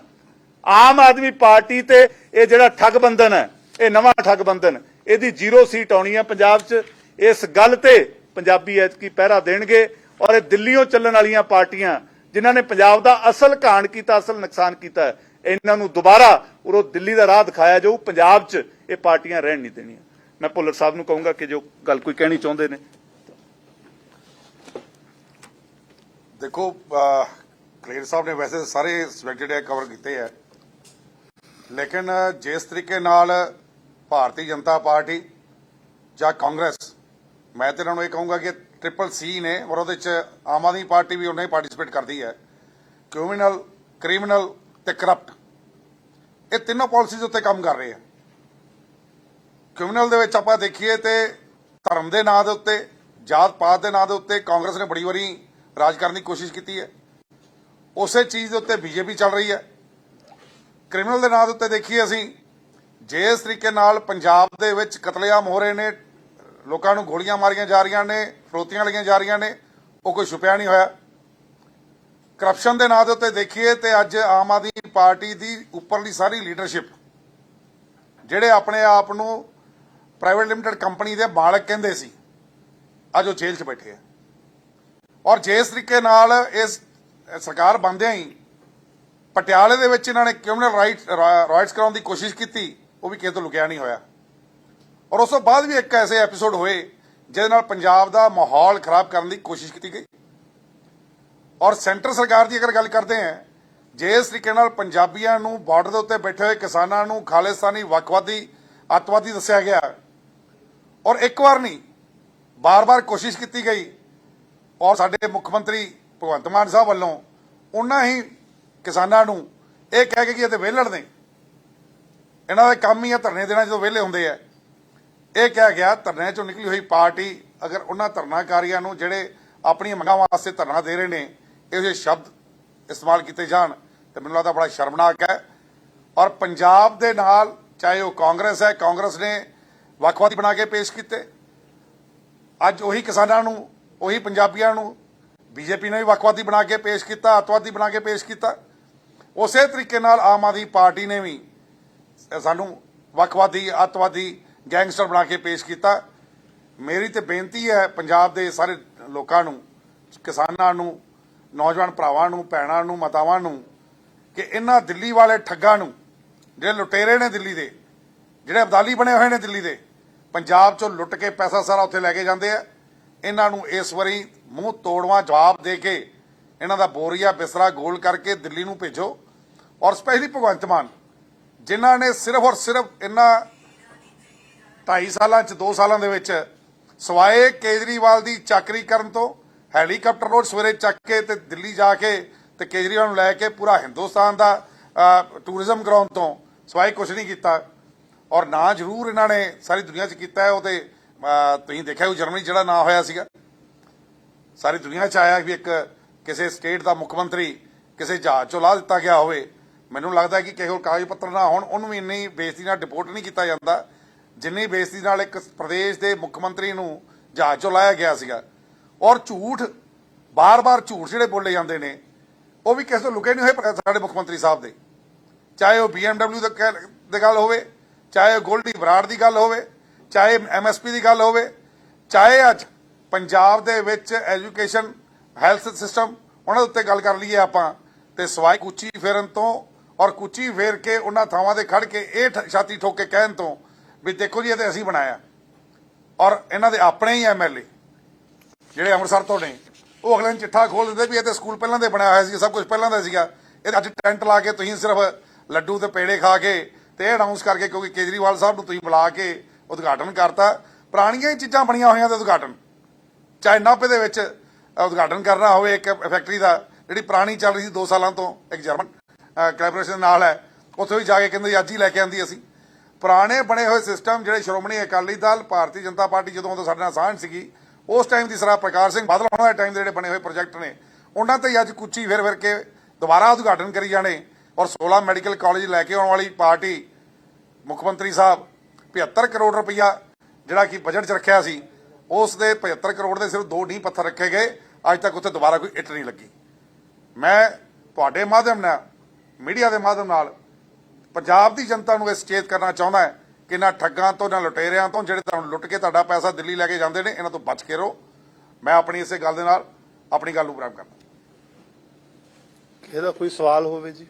ਆਮ ਆਦਮੀ ਪਾਰਟੀ ਤੇ ਇਹ ਜਿਹੜਾ ਠੱਗ ਬੰਧਨ ਹੈ, ਇਹ ਨਵਾਂ ਠੱਗ ਬੰਧਨ, ਇਹਦੀ ਜ਼ੀਰੋ ਸੀਟ ਆਉਣੀ ਹੈ ਪੰਜਾਬ 'ਚ। ਇਸ ਗੱਲ ਤੇ ਪੰਜਾਬੀ ਐਤਕੀ ਪਹਿਰਾ ਦੇਣਗੇ ਔਰ ਇਹ ਦਿੱਲੀੋਂ ਚੱਲਣ ਵਾਲੀਆਂ ਪਾਰਟੀਆਂ ਜਿਨ੍ਹਾਂ ਨੇ ਪੰਜਾਬ ਦਾ ਅਸਲ ਘਾਣ ਕੀਤਾ, ਅਸਲ ਨੁਕਸਾਨ ਕੀਤਾ ਇਹਨਾਂ ਨੂੰ ਦੁਬਾਰਾ ਉਰੋਂ ਦਿੱਲੀ ਦਾ ਰਾਹ ਦਿਖਾਇਆ ਜਾਊ, ਪੰਜਾਬ 'ਚ ਇਹ ਪਾਰਟੀਆਂ ਰਹਿਣ ਨਹੀਂ ਦੇਣੀਆਂ। ਮੈਂ ਭੁੱਲਰ ਸਾਹਿਬ ਨੂੰ ਕਹੂੰਗਾ ਕਿ ਜੋ ਗੱਲ ਕੋਈ ਕਹਿਣੀ ਚਾਹੁੰਦੇ ਨੇ। ਦੇਖੋ ਕਲੇਰ ਸਾਹਿਬ ਨੇ ਵੈਸੇ ਸਾਰੇ ਸਬਜੈਕਟ ਜਿਹੜੇ ਕਵਰ ਕੀਤੇ ਆ। ਲੇਕਿਨ, ਜਿਸ ਤਰੀਕੇ ਨਾਲ ਭਾਰਤੀ ਜਨਤਾ ਪਾਰਟੀ ਜਾਂ ਕਾਂਗਰਸ, ਮੈਂ ਤੇ ਇਹਨਾਂ ਨੂੰ ਇਹ ਕਹੂੰਗਾ ਕਿ ਟ੍ਰਿਪਲ ਸੀ ਨੇ ਔਰ ਉਹਦੇ ਚ ਆਮ ਆਦਮੀ ਪਾਰਟੀ ਵੀ ਉਹਨੇ ਪਾਰਟਿਸਿਪੇਟ ਕਰਦੀ ਹੈ। ਕ੍ਰਿਮੀਨਲ ਕ੍ਰਿਮੀਨਲ ਤੇ ਕਰਪਟ ਇਹ ਤਿੰਨੋਂ ਪਾਲਿਸੀਜ਼ ਉੱਤੇ ਕੰਮ ਕਰ ਰਹੇ ਆ। ਕ੍ਰਿਮੀਨਲ ਦੇ ਵਿੱਚ ਆਪਾਂ ਦੇਖੀਏ ਤੇ ਧਰਮ ਦੇ ਨਾਂ ਦੇ ਉੱਤੇ ਜਾਤ ਪਾਤ ਦੇ ਨਾਂ ਦੇ ਉੱਤੇ ਕਾਂਗਰਸ ਨੇ ਬੜੀ ਵਾਰੀ ਰਾਜ ਕਰਨ ਦੀ ਕੋਸ਼ਿਸ਼ ਕੀਤੀ ਹੈ। ਉਸੇ ਚੀਜ਼ ਦੇ ਉੱਤੇ ਬੀਜੇਪੀ ਚੱਲ ਰਹੀ ਹੈ। ਕ੍ਰਿਮੀਨਲ ਦੇ ਨਾਂ ਦੇ ਉੱਤੇ ਦੇਖੀਏ ਅਸੀਂ, ਜਿਸ ਤਰੀਕੇ ਨਾਲ ਪੰਜਾਬ ਦੇ ਵਿੱਚ ਕਤਲੇਆਮ ਹੋ ਰਹੇ ਨੇ, ਲੋਕਾਂ ਨੂੰ ਗੋਲੀਆਂ ਮਾਰੀਆਂ ਜਾ ਰਹੀਆਂ ਨੇ, ਫਰੋਤੀਆਂ ਲਈਆਂ ਜਾ ਰਹੀਆਂ ਨੇ, ਉਹ ਕੋਈ ਛੁਪਿਆ ਨਹੀਂ ਹੋਇਆ। ਕਰਪਸ਼ਨ ਦੇ ਨਾਂ ਦੇ ਉੱਤੇ ਦੇਖੀਏ ਤੇ ਅੱਜ ਆਮ ਆਦਮੀ ਪਾਰਟੀ ਦੀ ਉੱਪਰਲੀ ਸਾਰੀ ਲੀਡਰਸ਼ਿਪ, ਜਿਹੜੇ ਆਪਣੇ ਆਪ ਨੂੰ ਪ੍ਰਾਈਵੇਟ ਲਿਮਟਿਡ ਕੰਪਨੀ ਦੇ ਮਾਲਕ ਕਹਿੰਦੇ ਸੀ, ਅੱਜ ਉਹ ਜੇਲ੍ਹ 'ਚ ਬੈਠੇ ਆ। ਔਰ ਜਿਸ ਤਰੀਕੇ ਨਾਲ ਇਸ ਸਰਕਾਰ ਬੰਦਿਆਂ ਹੀ ਪਟਿਆਲੇ ਦੇ ਵਿੱਚ ਇਹਨਾਂ ਨੇ ਕ੍ਰਿਮੀਨਲ ਰਾਈਟ ਰਾਈਟਸ ਕਰਾਉਣ ਦੀ ਕੋਸ਼ਿਸ਼ ਕੀਤੀ, ਉਹ ਵੀ ਕਿਸੇ ਤੋਂ ਲੁਕਿਆ ਨਹੀਂ ਹੋਇਆ। ਔਰ ਉਸ ਤੋਂ ਬਾਅਦ ਵੀ ਇੱਕ ਐਸੇ ਐਪੀਸੋਡ ਹੋਏ, ਜਿਹਦੇ ਨਾਲ ਪੰਜਾਬ ਦਾ ਮਾਹੌਲ ਖਰਾਬ ਕਰਨ ਦੀ ਕੋਸ਼ਿਸ਼ ਕੀਤੀ ਗਈ। ਔਰ ਸੈਂਟਰ ਸਰਕਾਰ ਦੀ ਅਗਰ ਗੱਲ ਕਰਦੇ ਹਾਂ, ਜਿਸ ਤਰੀਕੇ ਨਾਲ ਪੰਜਾਬੀਆਂ ਨੂੰ ਬਾਰਡਰ ਦੇ ਉੱਤੇ ਬੈਠੇ ਹੋਏ ਕਿਸਾਨਾਂ ਨੂੰ ਖਾਲਿਸਤਾਨੀ ਵੱਖਵਾਦੀ, ਅੱਤਵਾਦੀ ਦੱਸਿਆ ਗਿਆ। ਔਰ ਇੱਕ ਵਾਰ ਨਹੀਂ, ਬਾਰ-ਬਾਰ ਕੋਸ਼ਿਸ਼ ਕੀਤੀ ਗਈ ਔਰ ਸਾਡੇ ਮੁੱਖ ਮੰਤਰੀ ਭਗਵੰਤ ਮਾਨ ਸਾਹਿਬ ਵੱਲੋਂ ਉਹਨਾਂ ਹੀ ਕਿਸਾਨਾਂ ਨੂੰ ਇਹ ਕਹਿ ਕੇ ਕਿ ਇਹ ਤੇ ਵਿਹਲੜ ਨੇ। ਇਹਨਾਂ ਦਾ ਕੰਮ ਹੀ ਆ ਧਰਨੇ ਦੇਣਾ ਜਦੋਂ ਵਿਹਲੇ ਹੁੰਦੇ ਆ। ਇਹ ਕਿਹਾ ਗਿਆ ਧਰਨੇ ਚੋਂ ਨਿਕਲੀ ਹੋਈ ਪਾਰਟੀ ਅਗਰ ਉਹਨਾਂ ਧਰਨਾਕਾਰੀਆਂ ਨੂੰ ਜਿਹੜੇ ਆਪਣੀਆਂ ਮੰਗਾਂ ਵਾਸਤੇ ਧਰਨਾ ਦੇ ਰਹੇ ਨੇ, ਇਹੋ ਜਿਹੇ ਸ਼ਬਦ ਇਸਤੇਮਾਲ ਕੀਤੇ ਜਾਣ, ਤੇ ਮੈਨੂੰ ਲੱਗਦਾ ਬੜਾ ਸ਼ਰਮਨਾਕ ਹੈ। ਔਰ ਪੰਜਾਬ ਦੇ ਨਾਲ ਚਾਹੇ ਉਹ ਕਾਂਗਰਸ ਹੈ, ਕਾਂਗਰਸ ਨੇ ਵੱਖਵਾਦੀ ਬਣਾ ਕੇ ਪੇਸ਼ ਕੀਤੇ। ਅੱਜ ਉਹੀ ਕਿਸਾਨਾਂ ਨੂੰ ਉਹੀ ਪੰਜਾਬੀਆਂ ਨੂੰ ਬੀਜੇਪੀ ਨੇ ਵੀ ਵੱਖਵਾਦੀ ਬਣਾ ਕੇ ਪੇਸ਼ ਕੀਤਾ, ਅੱਤਵਾਦੀ ਬਣਾ ਕੇ ਪੇਸ਼ ਕੀਤਾ। ਉਸੇ ਤਰੀਕੇ ਨਾਲ ਆਮ ਆਦਮੀ ਪਾਰਟੀ ਨੇ ਵੀ ਸਾਨੂੰ ਵੱਖਵਾਦੀ ਅੱਤਵਾਦੀ ਗੈਂਗਸਟਰ ਬਣਾ ਕੇ ਪੇਸ਼ ਕੀਤਾ। ਮੇਰੀ ਤੇ ਬੇਨਤੀ ਹੈ ਪੰਜਾਬ ਦੇ ਸਾਰੇ ਲੋਕਾਂ ਨੂੰ, ਕਿਸਾਨਾਂ ਨੂੰ, ਨੌਜਵਾਨ ਭਰਾਵਾਂ ਨੂੰ, ਭੈਣਾਂ ਨੂੰ, ਮਾਤਾਵਾਂ ਨੂੰ, ਕਿ ਇਹਨਾਂ ਦਿੱਲੀ ਵਾਲੇ ਠੱਗਾਂ ਨੂੰ, ਜਿਹੜੇ ਲੁਟੇਰੇ ਨੇ ਦਿੱਲੀ ਦੇ, ਜਿਹੜੇ ਅਬਦਾਲੀ ਬਣੇ ਹੋਏ ਨੇ ਦਿੱਲੀ ਦੇ, ਪੰਜਾਬ ਚੋਂ ਲੁੱਟ ਕੇ ਪੈਸਾ ਸਾਰਾ ਉੱਥੇ ਲੈ ਕੇ ਜਾਂਦੇ ਆ। ਇਹਨਾਂ ਨੂੰ ਇਸ ਵਾਰੀ ਮੂੰਹ ਤੋੜਵਾ ਜਵਾਬ ਦੇ ਕੇ ਇਹਨਾਂ ਦਾ ਬੋਰੀਆ ਬਿਸਰਾ ਗੋਲ ਕਰਕੇ ਦਿੱਲੀ ਨੂੰ ਭੇਜੋ। ਔਰ ਸਪੈਸ਼ਲੀ ਭਗਵੰਤ ਮਾਨ, ਜਿਨ੍ਹਾਂ ਨੇ ਸਿਰਫ ਔਰ ਸਿਰਫ ਇਹਨਾਂ 2.5 ਸਾਲਾਂ ਚ 2 ਸਾਲਾਂ ਦੇ ਵਿੱਚ ਸਵਾਏ ਕੇਜਰੀਵਾਲ ਦੀ ਚਾਕਰੀ ਕਰਨ ਤੋਂ, ਹੈਲੀਕਾਪਟਰ ਰੋਡ ਸਵੇਰੇ ਚੱਕ ਕੇ ਤੇ ਦਿੱਲੀ ਜਾ ਕੇ ਤੇ ਕੇਜਰੀਵਾਲ ਨੂੰ ਲੈ ਕੇ ਪੂਰਾ ਹਿੰਦੁਸਤਾਨ ਦਾ ਟੂਰਿਜ਼ਮ ਗਰਾਉਂਡ ਤੋਂ ਸਵਾਏ ਕੁਝ ਨਹੀਂ ਕੀਤਾ। ਔਰ ਨਾ ਜ਼ਰੂਰ ਇਹਨਾਂ ਨੇ ਸਾਰੀ ਦੁਨੀਆ 'ਚ ਕੀਤਾ ਹੈ, ਉਹਦੇ ਤੁਸੀਂ ਦੇਖਿਆ ਉਹ ਜਰਮਨੀ ਜਿਹੜਾ ਨਾ ਹੋਇਆ ਸੀਗਾ? ਸਾਰੀ ਦੁਨੀਆ 'ਚ ਆਇਆ ਵੀ ਇੱਕ ਕਿਸੇ ਸਟੇਟ ਦਾ ਮੁੱਖ ਮੰਤਰੀ ਕਿਸੇ ਜਹਾਜ਼ 'ਚੋਂ ਲਾਹ ਦਿੱਤਾ ਗਿਆ ਹੋਵੇ। ਮੈਨੂੰ ਲੱਗਦਾ ਕਿ ਕਿਸੇ ਹੋਰ ਕਾਗਜ਼ ਪੱਤਰ ਨਾ ਹੋਣ, ਉਹਨੂੰ ਵੀ ਇੰਨੀ ਬੇਇੱਜ਼ਤੀ ਨਾਲ ਡਿਪੋਰਟ ਨਹੀਂ ਕੀਤਾ ਜਾਂਦਾ, ਜਿੰਨੀ ਬੇਇੱਜ਼ਤੀ ਨਾਲ ਇੱਕ ਪ੍ਰਦੇਸ਼ ਦੇ ਮੁੱਖ ਮੰਤਰੀ ਨੂੰ ਜਹਾਜ਼ 'ਚੋਂ ਲਾਇਆ ਗਿਆ ਸੀਗਾ। ਔਰ ਝੂਠ, ਬਾਰ-ਬਾਰ ਝੂਠ ਜਿਹੜੇ ਬੋਲੇ ਜਾਂਦੇ ਨੇ, ਉਹ ਵੀ ਕਿਸੇ ਤੋਂ ਲੁਕੇ ਨਹੀਂ ਹੋਏ ਸਾਡੇ ਮੁੱਖ ਮੰਤਰੀ ਸਾਹਿਬ ਦੇ। ਚਾਹੇ ਉਹ BMW ਦਾ ਕਹਿ- ਦੀ ਗੱਲ ਹੋਵੇ, ਚਾਹੇ ਉਹ ਗੋਲਡੀ ਬਰਾੜ ਦੀ ਗੱਲ ਹੋਵੇ ਚਾਹੇ MSP ਦੀ ਗੱਲ ਹੋਵੇ, ਚਾਹੇ ਅੱਜ ਪੰਜਾਬ ਦੇ ਵਿੱਚ ਐਜੂਕੇਸ਼ਨ ਹੈਲਥ ਸਿਸਟਮ ਉਹਨਾਂ ਦੇ ਉੱਤੇ ਗੱਲ ਕਰ ਲਈਏ ਆਪਾਂ, ਤੇ ਸਵਾਈ ਕੁਚੀ ਫੇਰਨ ਤੋਂ ਔਰ ਕੁਚੀ ਫੇਰ ਕੇ ਉਹਨਾਂ ਥਾਵਾਂ ਤੇ ਖੜ ਕੇ ਇਹ ਛਾਤੀ ਠੋਕ ਕੇ ਕਹਿਣ ਤੋਂ ਵੀ ਦੇਖੋ ਜੀ, ਇਹ ਤੇ ਅਸੀਂ ਬਣਾਇਆ। ਔਰ ਇਹਨਾਂ ਦੇ ਆਪਣੇ ਹੀ ਐਮਐਲਏ ਜਿਹੜੇ ਅੰਮ੍ਰਿਤਸਰ ਤੋਂ ਨੇ, ਉਹ ਅਗਲੇ ਨੂੰ ਚਿੱਠਾ ਖੋਲ ਦਿੰਦੇ ਵੀ ਇਹ ਤੇ ਸਕੂਲ ਪਹਿਲਾਂ ਦੇ ਬਣਾਇਆ ਹੋਇਆ ਸੀ, ਸਭ ਕੁਝ ਪਹਿਲਾਂ ਦਾ ਸੀਗਾ। ਇਹ ਅੱਜ ਟੈਂਟ ਲਾ ਕੇ ਤੁਸੀਂ ਸਿਰਫ ਲੱਡੂ ਤੇ ਪੇੜੇ ਖਾ ਕੇ ਤੇ ਇਹ ਅਨਾਉਂਸ ਕਰਕੇ ਕਿਉਂਕਿ ਕੇਜਰੀਵਾਲ ਸਾਹਿਬ ਨੂੰ ਤੁਸੀਂ ਬੁਲਾ ਕੇ ਉਦਘਾਟਨ ਕਰਤਾ। ਪੁਰਾਣੀਆਂ ਹੀ ਚੀਜ਼ਾਂ ਬਣੀਆਂ ਹੋਈਆਂ ਦਾ ਉਦਘਾਟਨ। ਚਾਹੇ ਨਾਭੇ ਦੇ ਵਿੱਚ ਉਦਘਾਟਨ ਕਰਨਾ ਹੋਵੇ ਇੱਕ ਫੈਕਟਰੀ ਦਾ, ਜਿਹੜੀ ਪੁਰਾਣੀ ਚੱਲ ਰਹੀ ਸੀ 2 ਸਾਲਾਂ ਤੋਂ, ਇੱਕ ਜਰਮਨ ਕੋਲੈਬੋਰੇਸ਼ਨ ਨਾਲ ਹੈ। ਉੱਥੇ ਵੀ ਜਾ ਕੇ ਕਹਿੰਦੇ ਅੱਜ ਹੀ ਲੈ ਕੇ ਆਂਦੀ ਅਸੀਂ। ਪੁਰਾਣੇ ਬਣੇ ਹੋਏ ਸਿਸਟਮ ਜਿਹੜੇ ਸ਼੍ਰੋਮਣੀ ਅਕਾਲੀ ਦਲ, ਭਾਰਤੀ ਜਨਤਾ ਪਾਰਟੀ ਜਦੋਂ ਤੋਂ ਸਾਡੇ ਨਾਲ ਸਾਂਝ ਸੀਗੀ, ਉਸ ਟਾਈਮ ਦੀ ਸਰਾ ਪ੍ਰਕਾਸ਼ ਸਿੰਘ ਬਾਦਲ ਹੋਣਾ ਦੇ ਟਾਈਮ ਦੇ ਜਿਹੜੇ ਬਣੇ ਹੋਏ ਪ੍ਰੋਜੈਕਟ ਨੇ, ਉਹਨਾਂ ਤੇ ਹੀ ਅੱਜ ਕੁੱਚੀ ਫਿਰ ਫਿਰ ਕੇ ਦੁਬਾਰਾ ਉਦਘਾਟਨ ਕਰੀ ਜਾਣੇ ਔਰ 16 ਮੈਡੀਕਲ ਕਾਲਜ ਲੈ ਕੇ ਆਉਣ ਵਾਲੀ ਪਾਰਟੀ ਮੁੱਖ ਮੰਤਰੀ ਸਾਹਿਬ 75 ਕਰੋੜ ਰੁਪਈਆ ਜਿਹੜਾ ਕਿ ਬਜਟ 'ਚ ਰੱਖਿਆ ਸੀ, ਉਸ ਦੇ 75 ਕਰੋੜ ਦੇ ਸਿਰਫ ਦੋ ਢੀ ਪੱਥਰ ਰੱਖੇ ਗਏ। ਅੱਜ ਤੱਕ ਉੱਥੇ ਦੁਬਾਰਾ ਕੋਈ ਇੱਟ ਨਹੀਂ ਲੱਗੀ। ਮੈਂ ਤੁਹਾਡੇ ਮਾਧਿਅਮ ਨਾਲ, ਮੀਡੀਆ ਦੇ ਮਾਧਿਅਮ ਨਾਲ ਪੰਜਾਬ ਦੀ ਜਨਤਾ ਨੂੰ ਇਹ ਸੁਚੇਤ ਕਰਨਾ ਚਾਹੁੰਦਾ ਹੈ ਕਿ ਨਾ ਠੱਗਾਂ ਤੋਂ, ਨਾ ਲੁਟੇਰਿਆਂ ਤੋਂ, ਜਿਹੜੇ ਤੁਹਾਨੂੰ ਲੁੱਟ ਕੇ ਤੁਹਾਡਾ ਪੈਸਾ ਦਿੱਲੀ ਲੈ ਕੇ ਜਾਂਦੇ ਨੇ, ਇਹਨਾਂ ਤੋਂ ਬਚ ਕੇ ਰਹੋ। ਮੈਂ ਆਪਣੀ ਇਸੇ ਗੱਲ ਦੇ ਨਾਲ ਆਪਣੀ ਗੱਲ ਨੂੰ ਬਰਾਬਰ ਕਰਦਾ ਇਹਦਾ ਕੋਈ ਸਵਾਲ ਹੋਵੇ ਜੀ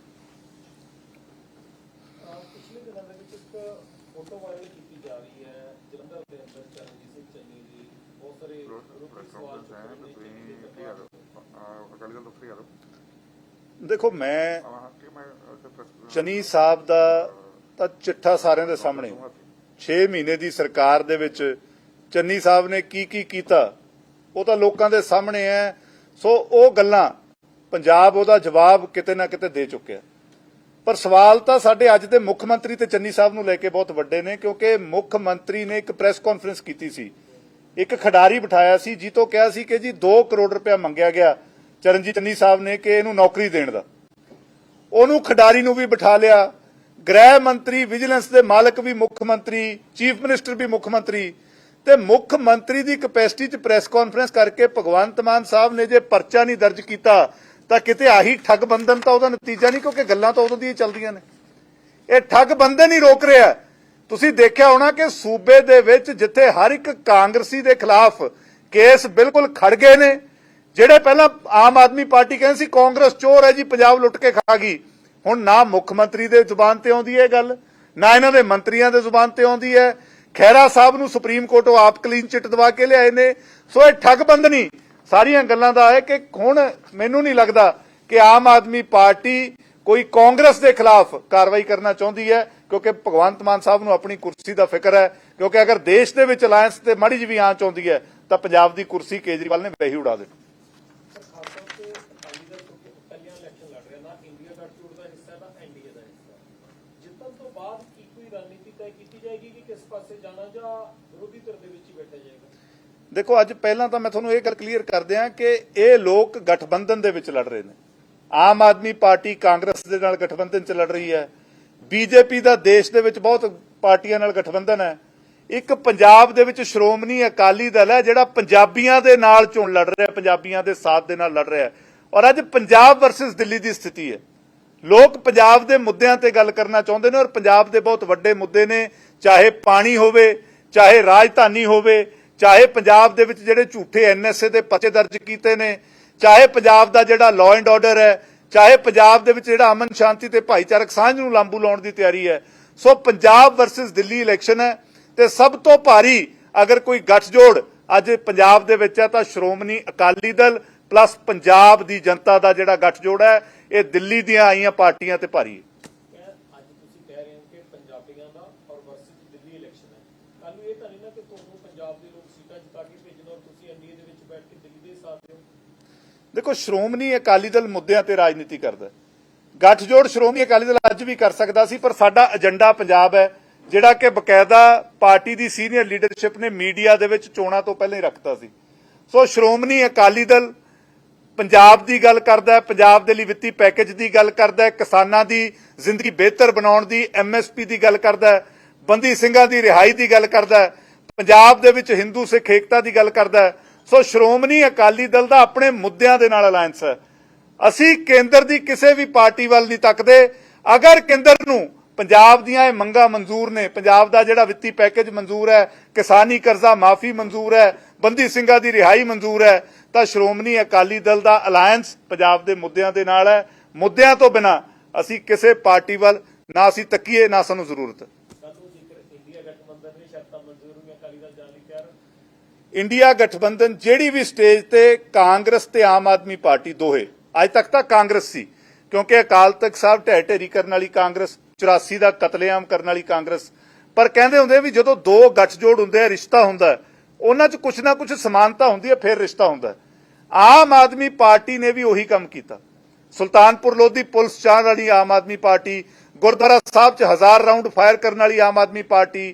ਪਿਛਲੇ ਦਿਨਾਂ ਦੇ ਵਿੱਚ ਇੱਕ ਫੋਟੋ ਵਾਇਰਲ ਕੀਤੀ ਜਾ ਰਹੀ ਹੈ ਜਲੰਧਰ ਦੇ ਅੰਦਰ ਚਰਨਜੀਤ ਸਿੰਘ ਚੰਨੀ ਦੀ ਬਹੁਤ ਸਾਰੇ ਵਿਰੋਧੀ ਸਵਾਲ ਚੁੱਕ ਰਹੇ ਨੇ ਚੰਨੀ ਦੇ ਪਰਿਵਾਰ ਅਕਾਲੀ ਦਲ ਦਫ਼ਤਰ ਆ ਦੇਖੋ ਮੈਂ ਚਨੀ ਸਾਹਿਬ ਦਾ ਤਾਂ ਚਿੱਠਾ ਸਾਰਿਆਂ ਦੇ ਸਾਹਮਣੇ। 6 ਮਹੀਨੇ ਦੀ ਸਰਕਾਰ ਦੇ ਵਿੱਚ ਚੰਨੀ ਸਾਹਿਬ ਨੇ ਕੀ ਕੀ ਕੀਤਾ? ਉਹ ਤਾਂ ਲੋਕਾਂ ਦੇ ਸਾਹਮਣੇ ਹੈ ਸੋ ਉਹ ਗੱਲਾਂ ਪੰਜਾਬ ਉਹਦਾ ਜਵਾਬ ਕਿਤੇ ਨਾ ਕਿਤੇ ਦੇ ਚੁੱਕਿਆ। ਪਰ ਸਵਾਲ ਤਾਂ ਸਾਡੇ ਅੱਜ ਦੇ ਮੁੱਖ ਮੰਤਰੀ ਤੇ ਚੰਨੀ ਸਾਹਿਬ ਨੂੰ ਲੈ ਕੇ ਬਹੁਤ ਵੱਡੇ ਨੇ ਕਿਉਂਕਿ ਮੁੱਖ ਮੰਤਰੀ ਨੇ ਇੱਕ ਪ੍ਰੈਸ ਕਾਨਫਰੰਸ ਕੀਤੀ ਸੀ। ਇੱਕ ਖਿਡਾਰੀ ਬਿਠਾਇਆ ਸੀ ਜੀ ਤੋਂ ਕਿਹਾ ਸੀ ਕਿ ਜੀ 2 ਕਰੋੜ ਰੁਪਇਆ ਮੰਗਿਆ ਗਿਆ। ਚਰਨਜੀਤ ਚੰਨੀ ਸਾਹਿਬ ਨੇ ਕਿ ਇਹਨੂੰ ਨੌਕਰੀ ਦੇਣ ਦਾ। ਉਹਨੂੰ ਖਿਡਾਰੀ ਨੂੰ ਵੀ ਬਿਠਾ ਲਿਆ। ਗ੍ਰਹਿ ਮੰਤਰੀ, ਵਿਜੀਲੈਂਸ ਦੇ ਮਾਲਕ ਵੀ ਮੁੱਖ ਮੰਤਰੀ, ਚੀਫ ਮਿਨਿਸਟਰ ਵੀ ਮੁੱਖ ਮੰਤਰੀ। ਤੇ ਮੁੱਖ ਮੰਤਰੀ ਦੀ ਕਪੈਸਿਟੀ 'ਚ ਪ੍ਰੈਸ ਕਾਨਫਰੰਸ ਕਰਕੇ ਭਗਵੰਤ ਮਾਨ ਸਾਹਿਬ ਨੇ ਜੇ ਪਰਚਾ ਨਹੀਂ ਦਰਜ ਕੀਤਾ, ਤਾਂ ਕਿਤੇ ਆਹੀ ਠੱਗ ਬੰਧਨ ਤਾਂ ਉਹਦਾ ਨਤੀਜਾ ਨਹੀਂ, ਕਿਉਂਕਿ ਗੱਲਾਂ ਤਾਂ ਉਦੋਂ ਦੀ ਚੱਲਦੀਆਂ ਨੇ। ਇਹ ਠੱਗ ਬੰਧਨ ਹੀ ਰੋਕ ਰਿਹਾ। ਤੁਸੀਂ ਦੇਖਿਆ ਹੋਣਾ ਕਿ ਸੂਬੇ ਦੇ ਵਿੱਚ ਜਿੱਥੇ ਹਰ ਇੱਕ ਕਾਂਗਰਸੀ ਦੇ ਖਿਲਾਫ ਕੇਸ ਬਿਲਕੁਲ ਖੜ ਗਏ ਨੇ ਜਿਹੜੇ ਪਹਿਲਾਂ ਆਮ ਆਦਮੀ ਪਾਰਟੀ ਕਹਿੰਦੇ ਸੀ ਕਾਂਗਰਸ ਚੋਰ ਹੈ ਜੀ, ਪੰਜਾਬ ਲੁੱਟ ਕੇ ਖਾ ਗਈ। ਹੁਣ ਨਾ ਮੁੱਖ ਮੰਤਰੀ ਦੇ ਜ਼ੁਬਾਨ ਤੇ ਆਉਂਦੀ ਹੈ ਇਹ ਗੱਲ, ਨਾ ਇਹਨਾਂ ਦੇ ਮੰਤਰੀਆਂ ਦੇ ਜ਼ੁਬਾਨ ਤੇ ਆਉਂਦੀ ਹੈ। ਖੈਰਾ ਸਾਹਿਬ ਨੂੰ ਸੁਪਰੀਮ ਕੋਰਟੋਂ ਆਪ ਕਲੀਨ ਚਿੱਟ ਦਵਾ ਕੇ ਲਿਆਏ ਨੇ। ਸੋ ਇਹ ਠੱਗ ਬੰਧਨੀ ਸਾਰੀਆਂ ਗੱਲਾਂ ਦਾ ਹੈ ਕਿ ਹੁਣ ਮੈਨੂੰ ਨਹੀਂ ਲੱਗਦਾ ਕਿ ਆਮ ਆਦਮੀ ਪਾਰਟੀ ਕੋਈ ਕਾਂਗਰਸ ਦੇ ਖਿਲਾਫ ਕਾਰਵਾਈ ਕਰਨਾ ਚਾਹੁੰਦੀ ਹੈ, ਕਿਉਂਕਿ ਭਗਵੰਤ ਮਾਨ ਸਾਹਿਬ ਨੂੰ ਆਪਣੀ ਕੁਰਸੀ ਦਾ ਫਿਕਰ ਹੈ, ਕਿਉਂਕਿ ਅਗਰ ਦੇਸ਼ ਦੇ ਵਿੱਚ ਅਲਾਇੰਸ ਤੇ ਮਾੜੀ ਜਿਹੀ ਵੀ ਆਂਚ ਆਉਂਦੀ ਹੈ, ਤਾਂ ਪੰਜਾਬ ਦੀ ਕੁਰਸੀ ਕੇਜਰੀਵਾਲ ਨੇ ਵਹੀ ਉਡਾ ਦੇਣੀ ਪਰ ਖਾਸ ਤੌਰ ਤੇ ਅਕਾਲੀ ਦਲ ਕਿਉਂਕਿ ਇਕੱਲਿਆਂ ਇਲੈਕਸ਼ਨ ਲੜ ਰਿਹਾ ਨਾ ਇੰਡੀਆ ਗੱਠਜੋੜ ਦਾ ਹਿੱਸਾ ਨਾ ਐਨਡੀਏ ਦਾ ਹਿੱਸਾ ਜਿੱਤਣ ਤੋਂ ਬਾਅਦ ਕੀ ਕੋਈ ਰਣਨੀਤੀ ਤੈਅ ਕੀਤੀ ਜਾਏਗੀ ਕਿ ਕਿਸ ਪਾਸੇ ਜਾਣਾ ਜਾਂ ਵਿਰੋਧੀ ਧਿਰ ਦੇ ਵਿੱਚ ਹੀ ਬੈਠਾ ਜਾਏਗਾ ਦੇਖੋ, ਅੱਜ ਪਹਿਲਾਂ ਤਾਂ ਮੈਂ ਤੁਹਾਨੂੰ ਇਹ ਗੱਲ ਕਲੀਅਰ ਕਰ ਦਿਆਂ ਕਿ ਇਹ ਲੋਕ ਗਠਬੰਧਨ ਦੇ ਵਿੱਚ ਲੜ ਰਹੇ ਨੇ। ਆਮ ਆਦਮੀ ਪਾਰਟੀ ਕਾਂਗਰਸ ਦੇ ਨਾਲ ਗਠਬੰਧਨ 'ਚ ਲੜ ਰਹੀ ਹੈ। ਬੀਜੇਪੀ ਦਾ ਦੇਸ਼ ਦੇ ਵਿੱਚ ਬਹੁਤ ਪਾਰਟੀਆਂ ਨਾਲ ਗਠਬੰਧਨ ਹੈ। ਇੱਕ ਪੰਜਾਬ ਦੇ ਵਿੱਚ ਸ਼੍ਰੋਮਣੀ ਅਕਾਲੀ ਦਲ ਹੈ, ਜਿਹੜਾ ਪੰਜਾਬੀਆਂ ਦੇ ਨਾਲ ਚੋਣ ਲੜ ਰਿਹਾ, ਪੰਜਾਬੀਆਂ ਦੇ ਸਾਥ ਦੇ ਨਾਲ ਲੜ ਰਿਹਾ ਔਰ ਅੱਜ ਪੰਜਾਬ ਵਰਸਸ ਦਿੱਲੀ ਦੀ ਸਥਿਤੀ ਹੈ। ਲੋਕ ਪੰਜਾਬ ਦੇ ਮੁੱਦਿਆਂ ਤੇ ਗੱਲ ਕਰਨਾ ਚਾਹੁੰਦੇ ਨੇ ਔਰ ਪੰਜਾਬ ਦੇ ਬਹੁਤ ਵੱਡੇ ਮੁੱਦੇ ਨੇ, ਚਾਹੇ ਪਾਣੀ ਹੋਵੇ, ਚਾਹੇ ਰਾਜਧਾਨੀ ਹੋਵੇ ਚਾਹੇ ਪੰਜਾਬ ਦੇ ਵਿੱਚ ਜਿਹੜੇ ਝੂਠੇ ਐਨਐਸਏ ਦੇ ਪਰਚੇ ਦਰਜ ਕੀਤੇ ਨੇ, ਚਾਹੇ ਪੰਜਾਬ ਦਾ ਜਿਹੜਾ ਲਾਅ ਐਂਡ ਆਰਡਰ ਹੈ, ਚਾਹੇ ਪੰਜਾਬ ਦੇ ਵਿੱਚ ਜਿਹੜਾ ਅਮਨ ਸ਼ਾਂਤੀ ਤੇ ਭਾਈਚਾਰਕ ਸਾਂਝ ਨੂੰ ਲਾਂਬੂ ਲਾਉਣ ਦੀ ਤਿਆਰੀ ਹੈ। So Punjab versus Delhi election ਹੈ ਤੇ ਸਭ ਤੋਂ ਭਾਰੀ ਅਗਰ ਕੋਈ ਗੱਠਜੋੜ ਅੱਜ ਪੰਜਾਬ ਦੇ ਵਿੱਚ ਹੈ ਤਾਂ ਸ਼੍ਰੋਮਣੀ ਅਕਾਲੀ ਦਲ ਪਲੱਸ ਪੰਜਾਬ ਦੀ ਜਨਤਾ ਦਾ ਜਿਹੜਾ ਗੱਠਜੋੜ ਹੈ, ਇਹ ਦਿੱਲੀ ਦੀਆਂ ਆਈਆਂ ਪਾਰਟੀਆਂ ਤੇ ਭਾਰੀ ਹੈ ਕਹਿ ਅੱਜ ਤੁਸੀਂ ਕਹਿ ਰਹੇ ਹੋ ਕਿ ਪੰਜਾਬੀਆਂ ਦਾ ਔਰ ਵਰਸਸ ਦਿੱਲੀ ਇਲੈਕਸ਼ਨ ਹੈ ਕੱਲ ਨੂੰ ਇਹ ਤਾਂ ਨਹੀਂ ਨਾ ਕਿ ਤੁਹਾਨੂੰ ਪੰਜਾਬ ਦੇ ਲੋਕ ਸੀਟਾਂ ਜਿਤਾ ਕੇ ਭੇਜਣ ਔਰ ਤੁਸੀਂ ਐਨਡੀਏ ਦੇ ਵਿੱਚ ਬੈਠ ਕੇ ਦਿੱਲੀ ਦੇ ਸਾਥ ਦਿਓ ਦੇਖੋ, ਸ਼੍ਰੋਮਣੀ ਅਕਾਲੀ ਦਲ ਮੁੱਦਿਆਂ ਤੇ ਰਾਜਨੀਤੀ ਕਰਦਾ ਹੈ। ਗੱਠਜੋੜ ਸ਼੍ਰੋਮਣੀ ਅਕਾਲੀ ਦਲ ਅੱਜ ਵੀ ਕਰ ਸਕਦਾ ਸੀ, ਪਰ ਸਾਡਾ ਏਜੰਡਾ ਪੰਜਾਬ ਹੈ, ਜਿਹੜਾ ਕਿ ਬਕਾਇਦਾ ਪਾਰਟੀ ਦੀ ਸੀਨੀਅਰ ਲੀਡਰਸ਼ਿਪ ਨੇ ਮੀਡੀਆ ਦੇ ਵਿੱਚ ਚੋਣਾਂ ਤੋਂ ਪਹਿਲਾਂ ਹੀ ਰੱਖਤਾ ਸੀ ਸੋ ਸ਼੍ਰੋਮਣੀ ਅਕਾਲੀ ਦਲ ਪੰਜਾਬ ਦੀ ਗੱਲ ਕਰਦਾ ਪੰਜਾਬ ਦੇ ਲਈ ਵਿੱਤੀ ਪੈਕੇਜ ਦੀ ਗੱਲ ਕਰਦਾ ਕਿਸਾਨਾਂ ਦੀ ਜ਼ਿੰਦਗੀ ਬਿਹਤਰ ਬਣਾਉਣ ਦੀ ਐਮਐਸਪੀ ਦੀ ਗੱਲ ਕਰਦਾ ਬੰਦੀ ਸਿੰਘਾਂ ਦੀ ਰਿਹਾਈ ਦੀ ਗੱਲ ਕਰਦਾ ਪੰਜਾਬ ਦੇ ਵਿੱਚ ਹਿੰਦੂ ਸਿੱਖ ਏਕਤਾ ਦੀ ਗੱਲ ਕਰਦਾ ਸੋ ਸ਼੍ਰੋਮਣੀ ਅਕਾਲੀ ਦਲ ਦਾ ਆਪਣੇ ਮੁੱਦਿਆਂ ਦੇ ਨਾਲ ਅਲਾਇੰਸ ਹੈ। ਅਸੀਂ ਕੇਂਦਰ ਦੀ ਕਿਸੇ ਵੀ ਪਾਰਟੀ ਵੱਲ ਨਹੀਂ ਤੱਕਦੇ। ਅਗਰ ਕੇਂਦਰ ਨੂੰ ਪੰਜਾਬ ਦੀਆਂ ਇਹ ਮੰਗਾਂ ਮਨਜ਼ੂਰ ਨੇ, ਪੰਜਾਬ ਦਾ ਜਿਹੜਾ ਵਿੱਤੀ ਪੈਕੇਜ ਮਨਜ਼ੂਰ ਹੈ, ਕਿਸਾਨੀ ਕਰਜ਼ਾ ਮਾਫੀ ਮਨਜ਼ੂਰ ਹੈ, ਬੰਦੀ ਸਿੰਘਾਂ ਦੀ ਰਿਹਾਈ ਮਨਜ਼ੂਰ ਹੈ, ਤਾਂ ਸ਼੍ਰੋਮਣੀ ਅਕਾਲੀ ਦਲ ਦਾ ਅਲਾਇੰਸ ਪੰਜਾਬ ਦੇ ਮੁੱਦਿਆਂ ਦੇ ਨਾਲ ਹੈ। ਮੁੱਦਿਆਂ ਤੋਂ ਬਿਨਾ ਅਸੀਂ ਕਿਸੇ ਪਾਰਟੀ ਵੱਲ ਨਾ ਅਸੀਂ ਤੱਕੀਏ, ਨਾ ਸਾਨੂੰ ਜ਼ਰੂਰਤ। ਹੈ। ਇੰਡੀਆ ਗਠਬੰਧਨ ਜਿਹੜੀ ਵੀ ਸਟੇਜ ਤੇ ਕਾਂਗਰਸ ਤੇ ਆਮ ਆਦਮੀ ਪਾਰਟੀ ਦੋਹੇ, ਅੱਜ ਤੱਕ ਤਾਂ ਕਾਂਗਰਸ ਸੀ, ਕਿਉਂਕਿ ਅਕਾਲ ਤਖਤ ਸਾਹਿਬ ਢਹਿ ਢੇਰੀ ਕਰਨ ਵਾਲੀ ਕਾਂਗਰਸ 84 ਦਾ ਕਤਲੇਆਮ ਕਰਨ ਵਾਲੀ ਕਾਂਗਰਸ, ਪਰ ਕਹਿੰਦੇ ਹੁੰਦੇ ਵੀ ਜਦੋਂ ਦੋ ਗੱਠਜੋੜ ਹੁੰਦੇ ਆ, ਰਿਸ਼ਤਾ ਹੁੰਦਾ, ਉਹਨਾਂ 'ਚ ਕੁਛ ਨਾ ਕੁਛ ਸਮਾਨਤਾ ਹੁੰਦੀ ਹੈ ਫਿਰ ਰਿਸ਼ਤਾ ਹੁੰਦਾ। ਆਮ ਆਦਮੀ ਪਾਰਟੀ ਨੇ ਵੀ ਉਹੀ ਕੰਮ ਕੀਤਾ। ਸੁਲਤਾਨਪੁਰ ਲੋਧੀ ਪੁਲਿਸ ਚਾਹਣ ਵਾਲੀ ਆਮ ਆਦਮੀ ਪਾਰਟੀ, ਗੁਰਦੁਆਰਾ ਸਾਹਿਬ 'ਚ ਹਜ਼ਾਰ ਰਾਉਂਡ ਫਾਇਰ ਕਰਨ ਵਾਲੀ ਆਮ ਆਦਮੀ ਪਾਰਟੀ,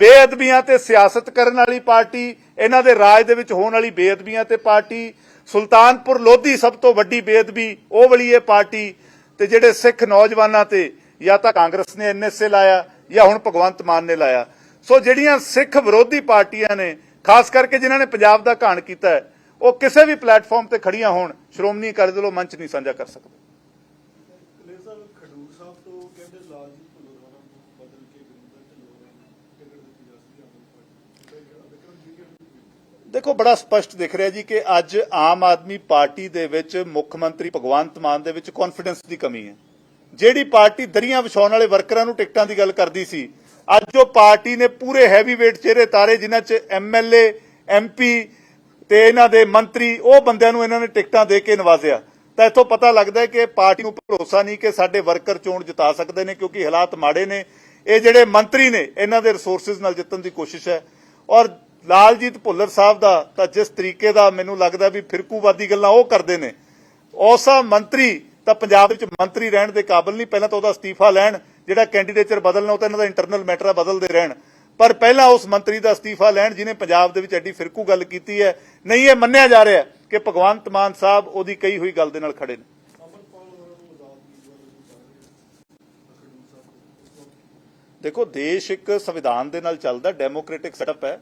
ਬੇਅਦਬੀਆਂ ਤੇ ਸਿਆਸਤ ਕਰਨ ਵਾਲੀ ਪਾਰਟੀ ਇਹਨਾਂ ਦੇ ਰਾਜ ਦੇ ਵਿੱਚ ਹੋਣ ਵਾਲੀ ਬੇਅਦਬੀਆਂ ਤੇ ਪਾਰਟੀ ਸੁਲਤਾਨਪੁਰ ਲੋਧੀ ਸਭ ਤੋਂ ਵੱਡੀ ਬੇਅਦਬੀ, ਉਹ ਵਾਲੀ ਇਹ ਪਾਰਟੀ ਤੇ ਜਿਹੜੇ ਸਿੱਖ ਨੌਜਵਾਨਾਂ ਤੇ ਜਾਂ ਤਾਂ ਕਾਂਗਰਸ ਨੇ ਐਨਐਸਏ ਲਾਇਆ ਜਾਂ ਹੁਣ ਭਗਵੰਤ ਮਾਨ ਨੇ ਲਾਇਆ। ਸੋ ਜਿਹੜੀਆਂ ਸਿੱਖ ਵਿਰੋਧੀ ਪਾਰਟੀਆਂ ਨੇ, ਖਾਸ ਕਰਕੇ ਜਿਨ੍ਹਾਂ ਨੇ ਪੰਜਾਬ ਦਾ ਘਾਣ ਕੀਤਾ ਉਹ ਕਿਸੇ ਵੀ ਪਲੇਟਫਾਰਮ ਤੇ ਖੜੀਆਂ ਹੋਣ, ਸ਼੍ਰੋਮਣੀ ਅਕਾਲੀ ਦਲ ਉਹ ਮੰਚ ਨਹੀਂ ਸਾਂਝਾ ਕਰ ਸਕਦੇ ਕਲੇ ਸਾਹਿਬ ਖਡੂਰ ਸਾਹਿਬ ਤੋਂ ਕਹਿੰਦੇ ਲਾਲਜੀਤ ਭੁੱਲਰਵਾਲਾ ਨੂੰ ਬਦਲ ਕੇ ਗੁਰਿੰਦਰ ਢਿੱਲੋਂ ਨੂੰ ਟਿਕਟ ਦਿੱਤੀ ਜਾ ਸਕਦੀ ਹੈ ਆਮ ਆਦਮੀ ਪਾਰਟੀ ਤੇ ਵਿਕਰਮ ਜੀ ਦੇਖੋ, ਬੜਾ ਸਪਸ਼ਟ ਦਿਖ ਰਿਹਾ ਜੀ ਕਿ ਅੱਜ ਆਮ ਆਦਮੀ ਪਾਰਟੀ ਦੇ ਵਿੱਚ ਮੁੱਖ ਮੰਤਰੀ ਭਗਵੰਤ ਮਾਨ ਦੇ ਵਿੱਚ ਕੌਨਫੀਡੈਂਸ ਦੀ ਕਮੀ ਹੈ। ਜਿਹੜੀ ਪਾਰਟੀ ਦਰੀਆਂ ਵਿਛਾਉਣ ਵਾਲੇ ਵਰਕਰਾਂ ਨੂੰ ਟਿਕਟਾਂ ਦੀ ਗੱਲ ਕਰਦੀ ਸੀ, ਅੱਜ ਉਹ ਪਾਰਟੀ ਨੇ ਪੂਰੇ ਹੈਵੀ weight ਚਿਹਰੇ ਤਾਰੇ, ਜਿਨ੍ਹਾਂ 'ਚ ਐਮਐਲਏ ਐਮਪੀ ਤੇ ਇਹਨਾਂ ਦੇ ਮੰਤਰੀ, ਉਹ ਬੰਦਿਆਂ ਨੂੰ ਇਹਨਾਂ ਨੇ ਟਿਕਟਾਂ ਦੇ ਕੇ ਨਵਾਜ਼ਿਆ। ਤਾਂ ਇੱਥੋਂ ਪਤਾ ਲੱਗਦਾ ਹੈ ਕਿ ਪਾਰਟੀ ਨੂੰ ਭਰੋਸਾ ਨਹੀਂ ਕਿ ਸਾਡੇ ਵਰਕਰ ਚੋਣ ਜਿਤਾ ਸਕਦੇ ਨੇ, ਕਿਉਂਕਿ ਹਾਲਾਤ ਮਾੜੇ ਨੇ। ਇਹ ਜਿਹੜੇ ਮੰਤਰੀ ਨੇ, ਇਹਨਾਂ ਦੇ ਰਿਸੋਰਸਸ ਨਾਲ ਜਿੱਤਣ ਦੀ ਕੋਸ਼ਿਸ਼ ਹੈ। ਔਰ ਲਾਲਜੀਤ ਭੁੱਲਰ ਸਾਹਿਬ ਦਾ ਤਾਂ ਜਿਸ ਤਰੀਕੇ ਦਾ ਮੈਨੂੰ ਲੱਗਦਾ ਵੀ ਫਿਰਕੂਵਾਦੀ ਗੱਲਾਂ ਉਹ ਕਰਦੇ ਨੇ, ਔਸਾ ਮੰਤਰੀ ਤਾਂ ਪੰਜਾਬ ਵਿੱਚ ਮੰਤਰੀ ਰਹਿਣ ਦੇ ਕਾਬਿਲ ਨਹੀਂ, ਪਹਿਲਾਂ ਤਾਂ ਉਹਦਾ ਅਸਤੀਫਾ ਲੈਣ, ਜਿਹੜਾ ਕੈਂਡੀਡੇਚਰ ਬਦਲਣਾ ਉਹ ਤਾਂ ਇਹਨਾਂ ਦਾ ਇੰਟਰਨਲ ਮੈਟਰ ਆ, ਬਦਲਦੇ ਰਹਿਣ। ਪਰ ਪਹਿਲਾਂ ਉਸ ਮੰਤਰੀ ਦਾ ਅਸਤੀਫਾ ਲੈਣ ਜਿਹਨੇ ਪੰਜਾਬ ਦੇ ਵਿੱਚ ਐਡੀ ਫਿਰਕੂ ਗੱਲ ਕੀਤੀ ਹੈ, ਨਹੀਂ ਇਹ ਮੰਨਿਆ ਜਾ ਰਿਹਾ ਕਿ ਭਗਵੰਤ ਮਾਨ ਸਾਹਿਬ ਉਹਦੀ ਕਹੀ ਹੋਈ ਗੱਲ ਦੇ ਨਾਲ ਖੜੇ ਨੇ। ਦੇਖੋ, ਦੇਸ਼ ਇੱਕ ਸੰਵਿਧਾਨ ਦੇ ਨਾਲ ਚੱਲਦਾ ਡੈਮੋਕ੍ਰੈਟਿਕ ਸੈਟਅਪ ਹੈ।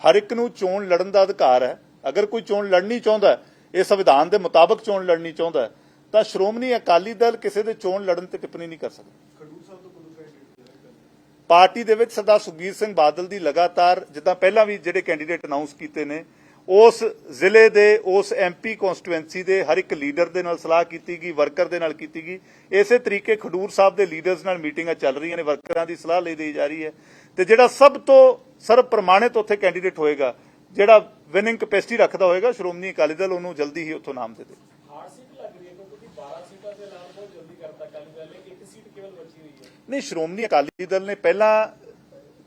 ਹਰ ਇੱਕ ਨੂੰ ਚੋਣ ਲੜਨ ਦਾ ਅਧਿਕਾਰ ਹੈ। ਅਗਰ ਕੋਈ ਚੋਣ ਲੜਨੀ ਚਾਹੁੰਦਾ ਹੈ, ਇਹ ਸੰਵਿਧਾਨ ਦੇ ਮੁਤਾਬਕ ਚੋਣ ਲੜਨੀ ਚਾਹੁੰਦਾ ਹੈ, ਤਾਂ ਸ਼੍ਰੋਮਣੀ ਅਕਾਲੀ ਦਲ ਕਿਸੇ ਦੇ ਚੋਣ ਲੜਨ ਤੇ ਟਿੱਪਣੀ ਨਹੀਂ ਕਰ ਸਕਦਾ। ਪਾਰਟੀ ਦੇ ਵਿੱਚ ਸਰਦਾਰ ਸੁਖਬੀਰ ਸਿੰਘ ਬਾਦਲ ਦੀ ਲਗਾਤਾਰ ਜਿੱਦਾਂ ਪਹਿਲਾਂ ਵੀ ਜਿਹੜੇ ਕੈਂਡੀਡੇਟ ਅਨਾਉਂਸ ਕੀਤੇ ਨੇ ਉਸ ਜ਼ਿਲ੍ਹੇ ਦੇ ਉਸ ਐਮਪੀ ਕਨਸਟੀਟੂਐਂਸੀ ਦੇ ਹਰ ਇੱਕ ਲੀਡਰ ਦੇ ਨਾਲ ਸਲਾਹ ਕੀਤੀ ਗਈ ਵਰਕਰ ਦੇ ਨਾਲ ਕੀਤੀ ਗਈ। ਇਸੇ ਤਰੀਕੇ ਖਡੂਰ ਸਾਹਿਬ ਦੇ ਲੀਡਰਸ ਨਾਲ ਮੀਟਿੰਗਾਂ ਚੱਲ ਰਹੀਆਂ ਨੇ ਵਰਕਰਾਂ ਦੀ ਸਲਾਹ ਲਈ ਦੀ ਜਾ ਰਹੀ ਹੈ। ਤੇ ਜਿਹੜਾ ਸਭ ਤੋਂ ਸਰਬ ਪ੍ਰਮਾਣਿਤ ਉੱਥੇ ਕੈਂਡੀਡੇਟ ਹੋਏਗਾ ਜਿਹੜਾ ਵਿਨਿੰਗ ਕੈਪੈਸਿਟੀ ਰੱਖਦਾ ਹੋਏਗਾ ਸ਼੍ਰੋਮਣੀ ਅਕਾਲੀ ਦਲ ਉਹਨੂੰ ਜਲਦੀ ਹੀ ਉੱਥੋਂ ਨਾਮ ਦੇ ਦੇ ਹਾਰ ਸੀਟ ਲੱਗ ਰਹੀ ਹੈ ਕਿਉਂਕਿ 12 ਸੀਟਾਂ ਦੇ ਐਲਾਨ ਬਹੁਤ ਜਲਦੀ ਕਰਤਾ ਕੱਲ ਵੇਲੇ ਇੱਕ ਸੀਟ ਕੇਵਲ ਬਚੀ ਹੋਈ ਹੈ। ਨਹੀਂ ਸ਼੍ਰੋਮਣੀ ਅਕਾਲੀ ਦਲ ਨੇ ਪਹਿਲਾਂ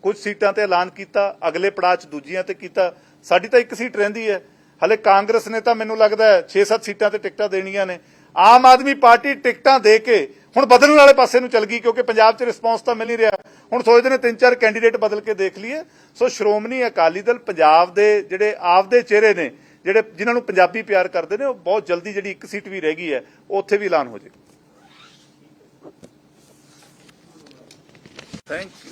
ਕੁਝ ਸੀਟਾਂ ਤੇ ਐਲਾਨ ਕੀਤਾ ਅਗਲੇ ਪੜਾਅ 'ਚ ਦੂਜੀਆਂ ਤੇ ਕੀਤਾ ਸਾਡੀ ਤਾਂ ਇੱਕ ਸੀਟ ਰਹਿੰਦੀ ਹੈ। ਹਲੇ ਕਾਂਗਰਸ ਨੇ ਤਾਂ ਮੈਨੂੰ ਲੱਗਦਾ 6-7 ਸੀਟਾਂ ਤੇ ਟਿਕਟਾਂ ਦੇਣੀਆਂ ਨੇ। ਆਮ ਆਦਮੀ ਪਾਰਟੀ ਟਿਕਟਾਂ ਦੇ ਕੇ ਹੁਣ ਬਦਲਣ ਵਾਲੇ ਪਾਸੇ ਨੂੰ ਚੱਲ ਗਈ, ਕਿਉਂਕਿ ਪੰਜਾਬ 'ਚ ਰਿਸਪੌਂਸ ਤਾਂ ਮਿਲ ਨਹੀਂ ਰਿਹਾ। ਹੁਣ ਸੋਚਦੇ ਨੇ ਤਿੰਨ ਚਾਰ ਕੈਂਡੀਡੇਟ ਬਦਲ ਕੇ ਦੇਖ ਲਈਏ। ਸੋ ਸ਼੍ਰੋਮਣੀ ਅਕਾਲੀ ਦਲ ਪੰਜਾਬ ਦੇ ਜਿਹੜੇ ਆਪਦੇ ਚਿਹਰੇ ਨੇ, ਜਿਹੜੇ ਜਿਨ੍ਹਾਂ ਨੂੰ ਪੰਜਾਬੀ ਪਿਆਰ ਕਰਦੇ ਨੇ, ਉਹ ਬਹੁਤ ਜਲਦੀ ਜਿਹੜੀ ਇੱਕ ਸੀਟ ਵੀ ਰਹਿ ਗਈ ਹੈ, ਉੱਥੇ ਵੀ ਐਲਾਨ ਹੋ ਜਾਏਗਾ। Thank you